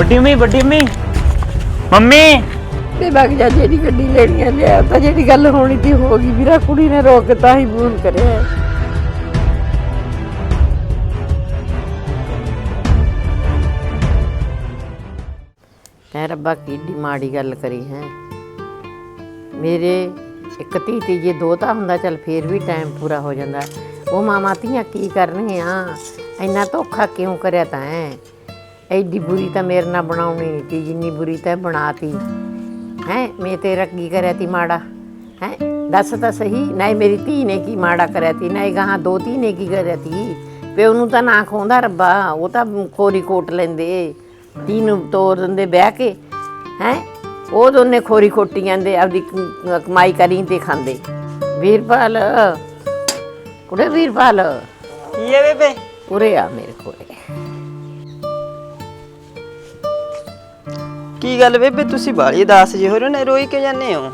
ਵੱਡੀ ਮੰਮੀ ਵੱਡੀ mummy. Mummy ਤੇ ਬਗ ਜਾ ਜਿਹੜੀ ਗੱਡੀ ਲੈਣੀ ਆ ਲਿਆ ਤਾਂ ਜਿਹੜੀ ਗੱਲ ਹੋਣੀ ਤੀ ਹੋ ਗਈ ਵੀਰਾ ਕੁੜੀ ਨੇ ਰੋਕ ਤਾਂ ਹੀ ਫੋਨ ਕਰਿਆ। ਕਹਿ ਰੱਬਾ ਕਿੱਡੀ ਮਾੜੀ ਗੱਲ ਕਰੀ ਹੈ? ਮੇਰੇ ਇੱਕ ਧੀ ਤੇ ਜੇ ਦੋਤਾ ਹੁੰਦਾ ਚੱਲ ਫੇਰ ਵੀ ਟਾਈਮ ਪੂਰਾ ਹੋ ਜਾਂਦਾ। ਉਹ ਮਾਮਾ ਧੀਆਂ ਕੀ ਕਰਨਗੀਆਂ? ਇੰਨਾ ਧੋਖਾ ਕਿਉਂ ਕਰਿਆ ਤਾਂ ਹੈ? ਐਡੀ ਬੁਰੀ ਤਾਂ ਮੇਰੇ ਨਾਲ ਬਣਾਉਣੀ ਨਹੀਂ ਤੀ ਜਿੰਨੀ ਬੁਰੀ ਤਾਂ ਬਣਾਤੀ। ਹੈ ਮੈਂ ਤੇਰਾ ਕੀ ਕਰਿਆ ਤੀ ਮਾੜਾ? ਹੈ ਦੱਸ ਤਾਂ ਸਹੀ ਨਾ ਹੀ ਮੇਰੀ ਧੀ ਨੇ ਕੀ ਮਾੜਾ ਕਰਿਆ ਤੀ ਨਾ ਹੀ ਗਾਹਾਂ ਦੋ ਧੀ ਨੇ ਕੀ ਕਰਿਆ ਤੀ। ਪਿਓ ਨੂੰ ਤਾਂ ਨਾ ਖੋਂਦਾ ਰੱਬਾ ਉਹ ਤਾਂ ਖੋਰੀ ਕੋਟ ਲੈਂਦੇ ਧੀ ਨੂੰ ਤੋਰ ਦਿੰਦੇ ਵਿਆਹ ਕੇ। ਹੈ ਉਹ ਦੋਨੇ ਖੋਰੀ ਖੋਟੀ ਜਾਂਦੇ ਆਪਦੀ ਕਮਾਈ ਕਰੀ ਤੇ ਖਾਂਦੇ। ਵੀਰਪਾਲ ਕੁੜੇ ਵੀਰਪਾਲ। ਕੀ ਹੈ ਬੇਬੇ? ਉਰੇ ਆ ਮੇਰੇ ਕੋਲੇ। ਕੀ ਗੱਲ ਬੇਬੇ ਤੁਸੀਂ ਬਾਲੀ ਦਾਸ ਜੇ ਹੋ ਰਹੇ ਨੇ ਰੋਈ ਕਿਉਂ ਜਾਂਦੇ ਹੋ?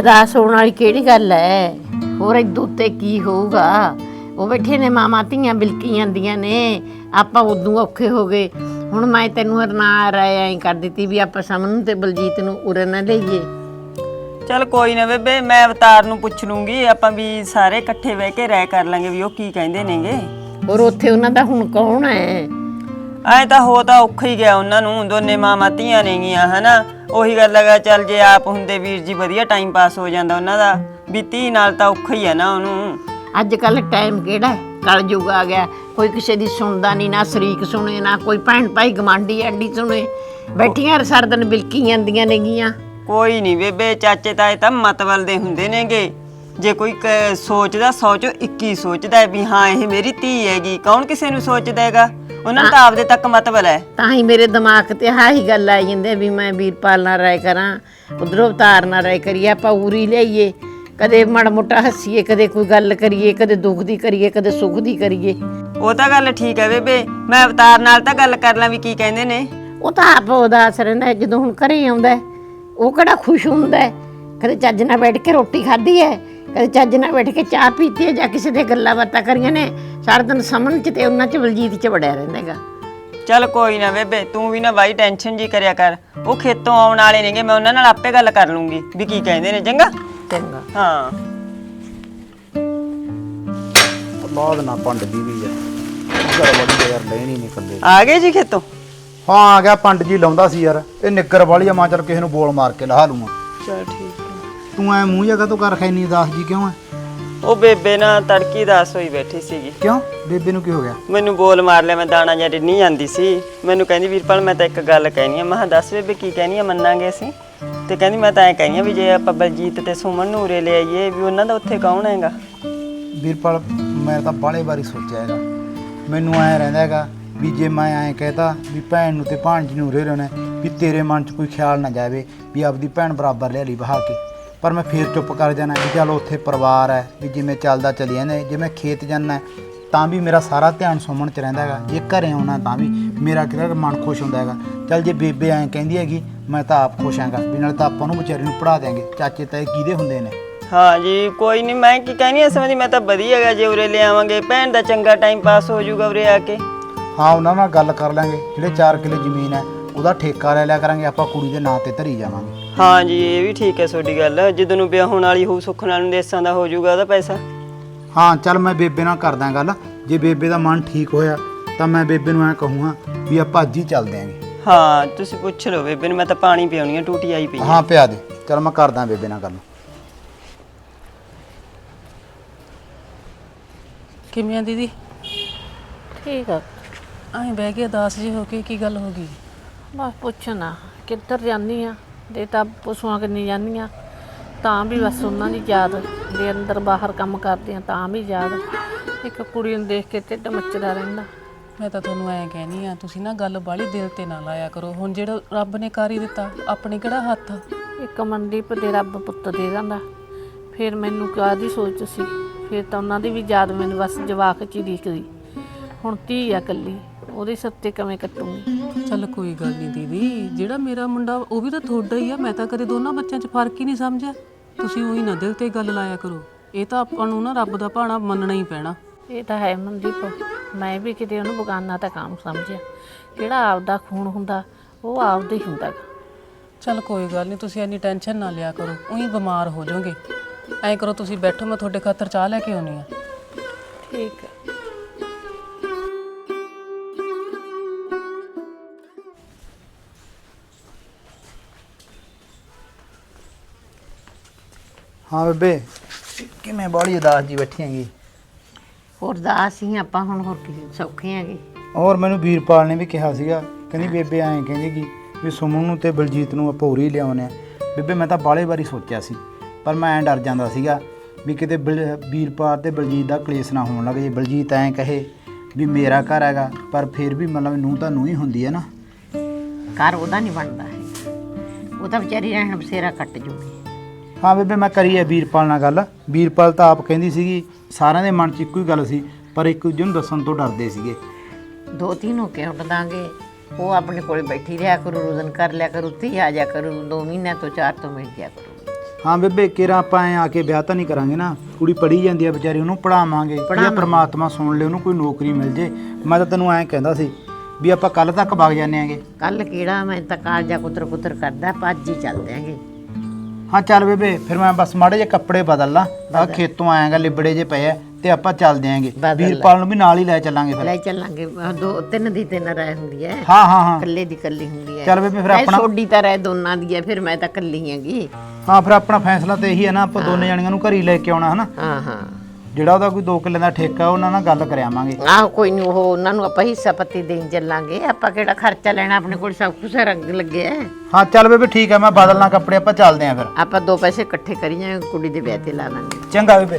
ਹਦਾਸ ਹੋਣ ਵਾਲੀ ਕਿਹੜੀ ਗੱਲ ਹੈ ਹੋਰ ਇਦੋਂ ਉੱਤੇ ਕੀ ਹੋਊਗਾ? ਉਹ ਬੈਠੇ ਨੇ ਮਾਮਾ ਧੀਆਂ ਬਿਲਕੀ ਜਾਂਦੀਆਂ ਨੇ। ਆਪਾਂ ਉਦੋਂ ਔਖੇ ਹੋ ਗਏ। ਹੁਣ ਮੈਂ ਤੈਨੂੰ ਹਰਨਾ ਰਾਇ ਐਂ ਕਰ ਦਿੱਤੀ ਵੀ ਆਪਾਂ ਸਮਨ ਨੂੰ ਤੇ ਬਲਜੀਤ ਨੂੰ ਉਰੇ ਨਾ ਲਈਏ। ਚਲ ਕੋਈ ਨਾ ਬੇਬੇ ਮੈਂ ਅਵਤਾਰ ਨੂੰ ਪੁੱਛ ਲੂੰਗੀ ਆਪਾਂ ਵੀ ਸਾਰੇ ਇਕੱਠੇ ਬਹਿ ਕੇ ਰਾਇ ਕਰ ਲਾਂਗੇ ਵੀ ਉਹ ਕੀ ਕਹਿੰਦੇ ਨੇਗੇ। ਹੋਰ ਉੱਥੇ ਉਹਨਾਂ ਦਾ ਹੁਣ ਕੌਣ ਹੈ ਐ ਤਾਂ ਹੋ ਤਾਂ ਔਖਾ ਹੀ ਗਿਆ ਉਹਨਾਂ ਨੂੰ ਦੋਨੇ ਮਾਮਾ ਧੀਆਂ ਨੇਗੀਆਂ ਹਨਾ? ਉਹੀ ਗੱਲ ਹੈਗਾ ਚੱਲ ਜੇ ਆਪ ਹੁੰਦੇ ਵੀਰ ਜੀ ਵਧੀਆ ਟਾਈਮ ਪਾਸ ਹੋ ਜਾਂਦਾ ਉਹਨਾਂ ਦਾ ਵੀ ਧੀ ਨਾਲ ਤਾਂ ਔਖਾ ਹੀ ਹੈ ਨਾ ਉਹਨੂੰ। ਅੱਜ ਕੱਲ ਟਾਈਮ ਕਿਹੜਾ ਹੈ? ਕਲ ਯੁੱਗ ਆ ਗਿਆ ਕੋਈ ਕਿਸੇ ਦੀ ਸੁਣਦਾ ਨਹੀਂ ਨਾ ਸ਼ਰੀਕ ਸੁਣੇ ਨਾ ਕੋਈ ਭੈਣ ਭਾਈ ਗਮਾਂਡੀ ਆਂਡੀ ਸੁਣੇ। ਬੈਠੀਆਂ ਸਾਰਾ ਦਿਨ ਬਿਲਕੀ ਜਾਂਦੀਆਂ ਨੇਗੀਆਂ ਕੋਈ ਨਹੀਂ ਬੇਬੇ ਚਾਚੇ ਤਾਏ ਤਾਂ ਮਤਵਲ ਦੇ ਹੁੰਦੇ ਨੇਗੇ। ਜੇ ਕੋਈ ਕ- ਸੋਚਦਾ ਸੌ ਚੋਂ 21 ਸੋਚਦਾ ਹੈ ਵੀ ਹਾਂ ਇਹ ਮੇਰੀ ਧੀ ਹੈਗੀ ਕੌਣ ਕਿਸੇ ਨੂੰ ਸੋਚਦਾ ਹੈਗਾ? ਉਹਨਾਂ ਨੂੰ ਤਾਂ ਆਪਦੇ ਤੱਕ ਮਤਵਲ ਹੈ। ਤਾਂ ਹੀ ਮੇਰੇ ਦਿਮਾਗ ਤੇ ਆਹ ਹੀ ਗੱਲ ਆਈ ਜਾਂਦੇ ਵੀ ਮੈਂ ਵੀਰਪਾਲ ਨਾਲ ਰਾਏ ਕਰਾਂ ਉਧਰੋਂ ਅਵਤਾਰ ਨਾਲ ਰਾਏ ਕਰੀਏ ਆਪਾਂ ਉਰੀ ਲਈਏ ਕਦੇ ਮੜ ਮੋਟਾ ਹੱਸੀਏ ਕਦੇ ਕੋਈ ਗੱਲ ਕਰੀਏ ਕਦੇ ਦੁੱਖ ਦੀ ਕਰੀਏ ਕਦੇ ਸੁੱਖ ਦੀ ਕਰੀਏ। ਉਹ ਤਾਂ ਗੱਲ ਠੀਕ ਹੈ ਬੇਬੇ ਮੈਂ ਅਵਤਾਰ ਨਾਲ ਤਾਂ ਗੱਲ ਕਰ ਲਾਂ ਵੀ ਕੀ ਕਹਿੰਦੇ ਨੇ। ਉਹ ਤਾਂ ਆਪ ਉਦਾਸ ਰਹਿੰਦਾ ਹੈ, ਜਦੋਂ ਹੁਣ ਘਰੇ ਆਉਂਦਾ ਹੈ, ਉਹ ਕਿਹੜਾ ਖੁਸ਼ ਹੁੰਦਾ ਹੈ? ਕਦੇ ਚੱਜ ਨਾਲ ਬੈਠ ਕੇ ਰੋਟੀ ਖਾਧੀ ਹੈ ਕਦੇ ਚੱਜ ਨਾਲ ਬੈਠ ਕੇ ਚਾਹ ਪੀਤੀ ਹੈ ਜਾਂ ਕਿਸੇ ਦੇ ਗੱਲਾਂ ਬਾਤਾਂ ਕਰੀਆਂ ਨੇ ਸਾਰਾ ਦਿਨ ਸਮਨ ਚ ਤੇ ਉਹਨਾਂ ਚ ਬਲਜੀਤ ਚ ਵੜਿਆ ਰਹਿੰਦਾ ਹੈਗਾ। ਚੱਲ ਕੋਈ ਨਾ ਬੇਬੇ ਤੂੰ ਵੀ ਨਾ ਬਾਈ ਟੈਨਸ਼ਨ ਜੀ ਕਰਿਆ ਕਰ। ਉਹ ਖੇਤੋਂ ਆਉਣ ਵਾਲੇ ਨੇਗੇ ਮੈਂ ਉਹਨਾਂ ਨਾਲ ਆਪੇ ਗੱਲ ਕਰ ਲੂੰਗੀ ਵੀ ਕੀ ਕਹਿੰਦੇ ਨੇ ਚੰਗਾ? ਚੰਗਾ। ਹਾਂ। ਬਾਅਦ ਨਾ ਪੰਡ ਜੀ ਵੀ ਆ। ਘਰ ਵਾਲੀ ਯਾਰ ਲੈਣੀ ਨਹੀਂ ਕੱਲੇ ਆ ਗਏ ਜੀ ਖੇਤੋਂ? ਹਾਂ ਆ ਗਿਆ ਪੰਡ ਜੀ ਲਾਉਂਦਾ ਸੀ ਯਾਰ। ਇਹ ਨਿੱਕਰ ਵਾਲੀ ਆ ਮਾਂ ਚੱਲ ਕਿਸੇ ਨੂੰ ਬੋਲ ਮਾਰ ਕੇ ਲਹਾ ਲੂੰਗਾ। ਚਲ ਠੀਕ ਤੂੰ ਐ ਮੂੰਹ ਜਗਾ ਤੋਂ ਕਰ ਖੈਨੀ ਦਾਸ ਜੀ ਕਿਉਂ ਐ? ਉਹ ਬੇਬੇ ਨਾ ਤੜਕੀ ਦਾਸ ਹੋਈ ਬੈਠੀ ਸੀਗੀ। ਕਿਉਂ? ਬੇਬੇ ਨੂੰ ਕੀ ਹੋ ਗਿਆ? ਮੈਨੂੰ ਬੋਲ ਮਾਰ ਲਿਆ ਮੈਂ ਦਾਣਾ ਜਾਂ ਰਿੰਨੀ ਜਾਂਦੀ ਸੀ। ਮੈਨੂੰ ਕਹਿੰਦੀ ਵੀਰਪਾਲ ਮੈਂ ਤਾਂ ਇੱਕ ਗੱਲ ਕਹਿਣੀ ਆ। ਮੈਂ ਕਿਹਾ ਦੱਸ ਬੇਬੇ ਕੀ ਕਹਿਣੀ ਆ? ਮੰਨਾਂਗੇ ਅਸੀਂ। ਤੇ ਕਹਿੰਦੀ ਮੈਂ ਤਾਂ ਐ ਕਹਿਣੀ ਆ ਵੀ ਜੇ ਆਪਾਂ ਬਲਜੀਤ ਤੇ ਸੁਮਨ ਨੂੰ ਉਰੇ ਲੈ ਆਈਏ ਵੀ ਉਹਨਾਂ ਦਾ ਉੱਥੇ ਕੌਣ ਹੈਗਾ? ਵੀਰਪਾਲ ਮੈਂ ਤਾਂ ਬਾਲੇ ਵਾਰੀ ਸੋਚਿਆ ਹੈਗਾ। ਮੈਨੂੰ ਐ ਰਹਿੰਦਾ ਹੈਗਾ ਵੀ ਜੇ ਮੈਂ ਐ ਕਹਤਾ ਵੀ ਭੈਣ ਨੂੰ ਤੇ ਭਾਣਜੀ ਨੂੰ ਰੇ ਰਹਿਣਾ ਵੀ ਤੇਰੇ ਮਨ 'ਚ ਕੋਈ ਖਿਆਲ ਨਾ ਜਾਵੇ ਵੀ ਆਪਦੀ ਭੈਣ ਬਰਾਬਰ ਲੈ ਲਈ ਬਹਾ ਕੇ। ਪਰ ਮੈਂ ਫੇਰ ਚੁੱਪ ਕਰ ਜਾਣਾ ਵੀ ਚਲ ਉੱਥੇ ਪਰਿਵਾਰ ਹੈ ਵੀ ਜਿਵੇਂ ਚੱਲਦਾ ਚੱਲੀ ਜਾਂਦਾ ਜੇ ਮੈਂ ਖੇਤ ਜਾਣਾ ਤਾਂ ਵੀ ਮੇਰਾ ਸਾਰਾ ਧਿਆਨ ਸੁਮਨ 'ਚ ਰਹਿੰਦਾ ਹੈਗਾ। ਜੇ ਘਰੇ ਆਉਣਾ ਤਾਂ ਵੀ ਮੇਰਾ ਕਿਹੜਾ ਮਨ ਖੁਸ਼ ਹੁੰਦਾ ਹੈਗਾ। ਚੱਲ ਜੇ ਬੇਬੇ ਐਂ ਕਹਿੰਦੀ ਹੈਗੀ ਮੈਂ ਤਾਂ ਆਪ ਖੁਸ਼ ਹਾਂਗਾ ਵੀ ਨਾਲ ਤਾਂ ਆਪਾਂ ਨੂੰ ਵਿਚਾਰੀ ਨੂੰ ਪੜਾ ਦਿਆਂਗੇ। ਚਾਚੇ ਤਾਏ ਕਿਹਦੇ ਹੁੰਦੇ ਨੇ? ਹਾਂ ਜੀ ਕੋਈ ਨਹੀਂ ਮੈਂ ਕੀ ਕਹਿਣੀ ਆ ਸਮਝੀ ਮੈਂ ਤਾਂ ਵਧੀਆ ਹੈਗਾ ਜੇ ਉਰੇ ਲੈ ਆਵਾਂਗੇ। ਭੈਣ ਦਾ ਚੰਗਾ ਟਾਈਮ ਪਾਸ ਹੋ ਜਾਊਗਾ ਉਰੇ ਆ ਕੇ। ਹਾਂ ਉਹਨਾਂ ਨਾਲ ਗੱਲ ਕਰ ਲਾਂਗੇ ਜਿਹੜੇ 4 ਕਿੱਲੇ ਜ਼ਮੀਨ ਹੈ ਉਹਦਾ ਠੇਕਾ ਲੈ ਲਿਆ ਕਰਾਂਗੇ ਆਪਾਂ ਕੁੜੀ ਦੇ ਨਾਂ ਤੇ ਧਰੀ ਜਾਵਾਂਗੇ। ਹਾਂ ਜੀ ਇਹ ਵੀ ਠੀਕ ਹੈ ਤੁਹਾਡੀ ਗੱਲ। ਜਦੋਂ ਨੂੰ ਵਿਆਹ ਹੋਣ ਵਾਲੀ ਹੋਊ ਸੁੱਖ ਨਾਲ ਨੂੰ ਦੇਸਾਂ ਦਾ ਹੋ ਜਾਊਗਾ ਉਹਦਾ ਪੈਸਾ। ਹਾਂ ਚੱਲ ਮੈਂ ਬੇਬੇ ਨਾਲ ਕਰਦਾ ਗੱਲ। ਜੇ ਬੇਬੇ ਦਾ ਮਨ ਠੀਕ ਹੋਇਆ ਤਾਂ ਮੈਂ ਬੇਬੇ ਨੂੰ ਐ ਕਹੂੰਗਾ ਵੀ ਆਪਾਂ ਅੱਜ ਹੀ ਚੱਲਦੇ ਆਂਗੇ ਹਾਂ ਤੁਸੀਂ ਪੁੱਛ ਲਓ ਬੇਬੇ ਨੂੰ ਮੈਂ ਤਾਂ ਪਾਣੀ ਪਿਆਉਣੀ ਆ ਟੂਟੀ ਆਈ ਪਈ। ਹਾਂ ਪਿਆ ਦੇ। ਚੱਲ ਮੈਂ ਕਰਦਾ ਬੇਬੇ ਨਾਲ ਗੱਲ। ਕਿਵੇਂ ਆ ਦੀਦੀ? ਠੀਕ ਆ। ਐਂ ਬਹਿ ਕੇ ਉਦਾਸ ਜੀ ਹੋ ਕੇ ਕੀ ਗੱਲ ਹੋ ਗਈ? ਬਸ ਪੁੱਛਣਾ ਕਿੱਧਰ ਜਾਂਦੀ ਆ? ਦੇ ਤਾਂ ਪਸ਼ੂਆਂ ਕਿੰਨੀ ਜਾਂਦੀ ਆ ਤਾਂ ਵੀ ਬਸ ਉਹਨਾਂ ਦੀ ਯਾਦ ਦੇ ਅੰਦਰ ਬਾਹਰ ਕੰਮ ਕਰਦੇ ਆ ਤਾਂ ਵੀ ਯਾਦ। ਇੱਕ ਕੁੜੀ ਨੂੰ ਦੇਖ ਕੇ ਢਿੱਡ ਮੱਚਦਾ ਰਹਿੰਦਾ। ਮੈਂ ਤਾਂ ਤੁਹਾਨੂੰ ਐਂ ਕਹਿਨੀ ਆ ਤੁਸੀਂ ਨਾ ਗੱਲ ਬਾਲੀ ਦਿਲ ਤੇ ਨਾ ਲਾਇਆ ਕਰੋ। ਹੁਣ ਜਿਹੜਾ ਰੱਬ ਨੇ ਕਰ ਹੀ ਦਿੱਤਾ ਆਪਣੇ ਕਿਹੜਾ ਹੱਥ ਆ? ਇੱਕ ਮਨਦੀਪ ਦੇ ਰੱਬ ਪੁੱਤ ਦੇ ਦਿੰਦਾ। ਫਿਰ ਮੈਨੂੰ ਕਾਹਦੀ ਸੋਚ ਸੀ? ਫਿਰ ਤਾਂ ਉਹਨਾਂ ਦੀ ਵੀ ਯਾਦ ਮੈਨੂੰ ਬਸ ਜਵਾਕ ਚ ਹੀ ਦਿਖਦੀ। ਹੁਣ ਧੀ ਆ ਕੱਲੀ ਉਹਦੇ ਸਿਰ ਤੇ ਕਿਵੇਂ ਕੱਟੂਗੀ? ਚੱਲ ਕੋਈ ਗੱਲ ਨਹੀਂ ਦੀਦੀ ਜਿਹੜਾ ਮੇਰਾ ਮੁੰਡਾ ਉਹ ਵੀ ਤਾਂ ਤੁਹਾਡਾ ਹੀ ਆ ਮੈਂ ਤਾਂ ਕਦੇ ਦੋਨਾਂ ਬੱਚਿਆਂ 'ਚ ਫ਼ਰਕ ਹੀ ਨਹੀਂ ਸਮਝਿਆ। ਤੁਸੀਂ ਉਹੀ ਨਾ ਦਿਲ ਤੇ ਗੱਲ ਲਾਇਆ ਕਰੋ ਇਹ ਤਾਂ ਆਪਾਂ ਨੂੰ ਨਾ ਰੱਬ ਦਾ ਭਾਣਾ ਮੰਨਣਾ ਹੀ ਪੈਣਾ। ਇਹ ਤਾਂ ਹੈ ਮਨਦੀਪ ਮੈਂ ਵੀ ਕਿਤੇ ਉਹਨੂੰ ਬਗਾਨਾ ਤਾਂ ਕੰਮ ਸਮਝਿਆ। ਕਿਹੜਾ ਆਪਦਾ ਖੂਨ ਹੁੰਦਾ ਉਹ ਆਪਦਾ ਹੀ ਹੁੰਦਾ। ਗਾ। ਚਲ ਕੋਈ ਗੱਲ ਨਹੀਂ ਤੁਸੀਂ ਇੰਨੀ ਟੈਨਸ਼ਨ ਨਾ ਲਿਆ ਕਰੋ ਉਹੀ ਬਿਮਾਰ ਹੋ ਜਾਓਗੇ। ਐਂ ਕਰੋ ਤੁਸੀਂ ਬੈਠੋ ਮੈਂ ਤੁਹਾਡੇ ਖਾਤਰ ਚਾਹ ਲੈ ਕੇ ਆਉਣੀ ਆ ਠੀਕ ਹੈ ਹਾਂ ਬੇਬੇ ਕਿਵੇਂ ਬਾਲੀ ਉਦਾਸ ਜੀ ਬੈਠੀ ਹੈਗੀ। ਹੋਰ ਦਾਸ ਹੀ ਆਪਾਂ ਹੁਣ ਹੋਰ ਕੀ ਸੌਖੇ ਆਂਗੇ ਔਰ ਮੈਨੂੰ ਵੀਰਪਾਲ ਨੇ ਵੀ ਕਿਹਾ ਸੀਗਾ ਕਹਿੰਦੀ ਬੇਬੇ ਐਂ ਕਹਿੰਦੀ ਕਿ ਵੀ ਸੁਮਨ ਨੂੰ ਤੇ ਬਲਜੀਤ ਨੂੰ ਆਪਾਂ ਉਰੀ ਲਿਆਉਣੇ ਆ। ਬੇਬੇ ਮੈਂ ਤਾਂ ਬਾਲੇ ਵਾਰੀ ਸੋਚਿਆ ਸੀ ਪਰ ਮੈਂ ਐਂ ਡਰ ਜਾਂਦਾ ਸੀਗਾ ਵੀ ਕਿਤੇ ਬਲ- ਵੀਰਪਾਲ ਤੇ ਬਲਜੀਤ ਦਾ ਕਲੇਸ਼ ਨਾ ਹੋਣ ਲੱਗੇ ਜੇ। ਬਲਜੀਤ ਐਂ ਕਹੇ ਵੀ ਮੇਰਾ ਘਰ ਹੈਗਾ ਪਰ ਫਿਰ ਵੀ ਮਤਲਬ ਨੂੰ ਤਾਂ ਨੂੰ ਹੀ ਹੁੰਦੀ ਹੈ ਨਾ। ਘਰ ਉਹਦਾ ਨਹੀਂ ਬਣਦਾ। ਹੈ ਉਹ ਤਾਂ ਵਿਚਾਰੀ ਰਹਿਣ ਬਸੇਰਾ ਕੱਟ ਜੂਗੀ। ਹਾਂ ਬੇਬੇ ਮੈਂ ਕਰੀ ਹੈ ਵੀਰਪਾਲ ਨਾਲ ਗੱਲ। ਵੀਰਪਾਲ ਤਾਂ ਆਪ ਕਹਿੰਦੀ ਸੀਗੀ ਸਾਰਿਆਂ ਦੇ ਮਨ 'ਚ ਇੱਕੋ ਹੀ ਗੱਲ ਸੀ ਪਰ ਇੱਕ ਦੂਜੇ ਨੂੰ ਦੱਸਣ ਤੋਂ ਡਰਦੇ ਸੀਗੇ। ਦੋ ਤਿੰਨ ਹੋ ਕੇ ਉੱਡ ਦਾਂਗੇ। ਉਹ ਆਪਣੇ ਕੋਲੇ ਬੈਠੀ ਰਿਹਾ ਕਰੂ ਰੋਜ਼ਨ ਕਰ ਲਿਆ ਕਰੂ ਤੀ ਆ ਜਾ ਕਰੂ ਦੋ ਮਹੀਨਿਆਂ ਤੋਂ ਚਾਰ ਤੋਂ ਮਿਲ ਜਾ ਕਰੂ। ਹਾਂ ਬੇਬੇ ਕਿਰਾ ਆਪਾਂ ਐ ਆ ਕੇ ਵਿਆਹ ਤਾਂ ਨਹੀਂ ਕਰਾਂਗੇ ਨਾ। ਕੁੜੀ ਪੜ੍ਹੀ ਜਾਂਦੀ ਆ ਵਿਚਾਰੀ ਉਹਨੂੰ ਪੜਾਵਾਂਗੇ ਜੇ ਪ੍ਰਮਾਤਮਾ ਸੁਣ ਲੇ ਉਹਨੂੰ ਕੋਈ ਨੌਕਰੀ ਮਿਲ ਜੇ। ਮੈਂ ਤਾਂ ਤੈਨੂੰ ਐਂ ਕਹਿੰਦਾ ਸੀ ਵੀ ਆਪਾਂ ਕੱਲ ਤੱਕ ਵਗ ਜਾਂਦੇ ਆਂਗੇ ਕੱਲ ਕਿਹੜਾ ਮੈਂ ਤਾਂ ਕਾਲਜਾ ਕੁਤਰ ਕੁਤਰ ਕਰਦਾ ਭੱਜ ਹੀ ਚੱਲਦੇ ਆਂਗੇ ਹਾਂ ਚੱਲ ਬੇਬੇ ਫਿਰ ਮੈਂ ਬਸ ਮਾੜੇ ਜਿਹੇ ਕੱਪੜੇ ਬਦਲ ਲਾਂ। ਆ ਖੇਤੋਂ ਆਇਆਗਾ ਲਿਬੜੇ ਜੇ ਪਏ ਆ ਤੇ ਆਪਾਂ ਚੱਲਦੇ ਆਂਗੇ ਬਦਲ। ਲੈ। ਵੀਰਪਾਲ ਨੂੰ ਵੀ ਨਾਲ ਹੀ ਲੈ ਚੱਲਾਂਗੇ ਫਿਰ। ਲੈ ਚੱਲਾਂਗੇ। ਆਹ ਦੋ ਤਿੰਨ ਦੀ ਤਿੰਨ ਰਾਏ ਹੁੰਦੀ ਹੈ ਹਾਂ ਹਾਂ ਹਾਂ। ਇਕੱਲੇ ਦੀ ਇਕੱਲੀ ਹੁੰਦੀ ਹੈ ਚੱਲ ਬੇਬੇ ਫਿਰ ਆਪਣਾ ਛੋਡੀ ਤਾਂ ਰਾਏ ਦੋਨਾਂ ਦੀ ਹੈ ਫਿਰ ਮੈਂ ਤਾਂ ਇਕੱਲੀ ਹੈਗੀ। ਹਾਂ ਫਿਰ ਆਪਣਾ ਫੈਸਲਾ ਤੇ ਇਹੀ ਹੈ ਨਾ ਆਪਾਂ ਦੋਨੇ ਜਣੀਆਂ ਨੂੰ ਘਰ ਹੀ ਲੈ ਕੇ ਆਉਣਾ ਹਨਾ? ਹਾਂ ਹਾਂ। ਜਿਹੜਾ ਉਹਦਾ ਕੋਈ 2 ਕਿੱਲੇ ਦਾ ਠੇਕਾ ਉਹਨਾਂ ਨਾਲ ਗੱਲ ਕਰਿਆਵਾਂਗੇ ਆਹ ਕੋਈ ਨਹੀਂ ਉਹ ਉਹਨਾਂ ਨੂੰ ਆਪਾਂ ਹਿੱਸਾ ਪੱਤੀ ਦੇਣ ਚੱਲਾਂਗੇ। ਆਪਾਂ ਕਿਹੜਾ ਖਰਚਾ ਲੈਣਾ ਆਪਣੇ ਕੋਲ ਸਭ ਕੁਝ ਰੰਗ ਲੱਗਿਆ ਹੈ। ਹਾਂ ਚੱਲ ਬੇਬੇ ਠੀਕ ਹੈ ਮੈਂ ਬਦਲਣਾ ਕੱਪੜੇ ਆਪਾਂ ਚੱਲਦੇ ਆਂ ਫਿਰ। ਆਪਾਂ ਦੋ ਪੈਸੇ ਇਕੱਠੇ ਕਰੀ ਜਾਵਾਂਗੇ ਕੁੜੀ ਦੇ ਵਿਆਹ ਤੇ ਲਾ ਦਾਂਗੇ ਚੰਗਾ ਬੇਬੇ।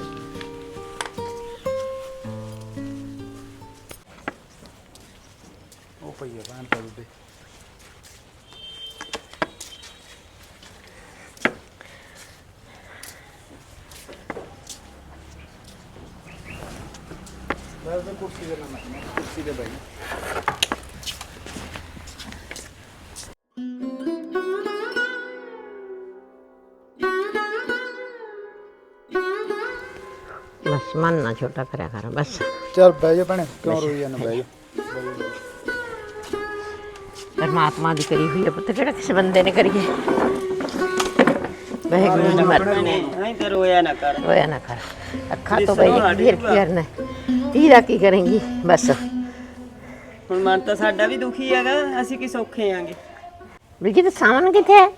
ਕੁਰਸੀ ਤੇ ਬੈਠ ਬਸ ਮਨ ਨਾ ਛੋਟਾ ਕਰਿਆ ਕਰ ਬਸ। ਚੱਲ ਬਹਿ ਜਾ ਭੈਣੇ ਕਿਉਂ ਰੋਈ ਜਾਂਦਾ ਬਹਿ ਜਾ। ਪਰਮਾਤਮਾ ਦੀ ਕਰੀ ਹੋਈ ਹੈ ਪੁੱਤ ਕਿਹੜਾ ਕਿਸੇ ਬੰਦੇ ਨੇ ਕਰੀ ਹੈ ਵਾਹਿਗੁਰੂ ਦੀ ਮਰਜ਼ੀ ਐਂ ਤਾਂ ਰੋਇਆ ਨਾ ਕਰ। ਹੋਇਆ ਨਾ ਕਰ। ਅੱਖਾਂ ਤੋਂ ਬਈ ਫਿਰ ਕੀ ਕਰਨਾ ਤੀਰਾ ਕੀ ਕਰੇਂਗੀ? ਬਸ। ਹੁਣ ਮਨ ਤਾਂ ਸਾਡਾ ਵੀ ਦੁਖੀ ਹੈਗਾ ਅਸੀਂ ਕੀ ਸੌਖੇ ਆਂਗੇ। ਬਿਲਕੀ ਤੇ ਸਾਮਨ ਕਿੱਥੇ ਹੈ?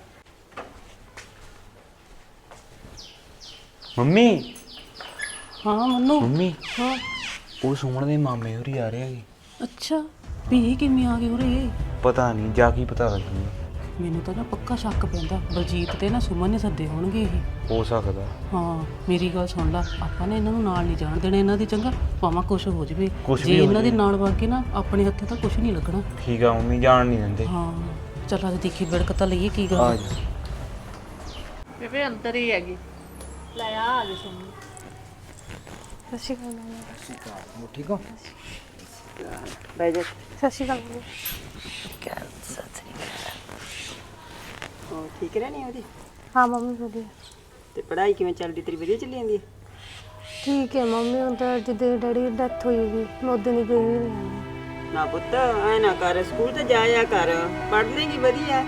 ਮੰਮੀ। ਹਾਂ ਮੰਨੂ। ਮੰਮੀ। ਹਾਂ। ਉਹ ਸੁਮਨ ਦੇ ਮਾਮੇ ਹੋਰੀ ਆ ਰਹੇ ਹੈਗੇ। ਅੱਛਾ ਵੀ ਕਿਵੇਂ ਆ ਗਏ ਉਰੇ ਪਤਾ ਨਹੀਂ ਜਾ ਕੇ ਹੀ ਪਤਾ ਲੱਗੂਗਾ। ਮੈਨੂੰ ਤਾਂ ਨਾ ਪੱਕਾ ਸ਼ੱਕ ਪੈਂਦਾ ਬਲਜੀਤ ਤੇ ਨਾ ਸੁਮਨ ਨੇ ਸੱਦੇ ਹੋਣਗੇ ਇਹ। ਹੋ ਸਕਦਾ। ਹਾਂ ਮੇਰੀ ਗੱਲ ਸੁਣ ਲੈ ਆਪਾਂ ਨੇ ਇਹਨਾਂ ਨੂੰ ਨਾਲ ਨਹੀਂ ਜਾਣ ਦੇਣਾ ਇਹਨਾਂ ਦੀ ਚੰਗਾ ਭਾਵੇਂ ਕੁਝ ਹੋ ਜਵੇ। ਕੁਛ ਜੇ ਵੀ ਹੋ ਇਹਨਾਂ ਦੇ। ਨਾਲ ਵਗ ਕੇ ਨਾ ਆਪਣੇ ਹੱਥੇ ਤਾਂ ਕੁਝ ਨਹੀਂ ਲੱਗਣਾ। ਠੀਕ ਆ ਮੰਮੀ ਜਾਣ ਨਹੀਂ ਦਿੰਦੇ। ਹਾਂ ਚੱਲ ਅੱਜ ਦੇਖੀ ਬਿੜਕ ਤਾਂ ਲਈਏ ਕੀ ਆ ਗੱਲ ਜਾ। ਬੇਬੇ ਅੰਦਰ ਹੀ ਹੈਗੀ। ਠੀਕ ਹੋ? ਬਹਿ ਜਾ। ਸਤਿ ਸ਼੍ਰੀ ਅਕਾਲ। ਮੰਮੀ। ਉਹ ਠੀਕ ਰਹਿਣੀ ਉਹਦੀ? ਹਾਂ ਮੰਮੀ ਵਧੀਆ। ਤੇ ਪੜ੍ਹਾਈ ਕਿਵੇਂ ਚੱਲਦੀ? ਤੇਰੀ ਵਧੀਆ ਚੱਲੀ ਜਾਂਦੀ ਹੈ ਠੀਕ ਹੈ ਮੰਮੀ ਹੁਣ ਤਾਂ ਜਿੱਦੇ ਡੈਡੀ ਦੀ ਡੈਥ ਹੋਈ ਗਈ ਮੈਂ ਉਦੋਂ ਦੀ ਗਈ ਨਹੀਂ ਨਾ ਪੁੱਤ ਐ ਨਾ ਕਰ ਸਕੂਲ ਤੇ ਜਾਇਆ ਕਰ। ਪੜ੍ਹ ਲੇਗੀ ਵਧੀਆ।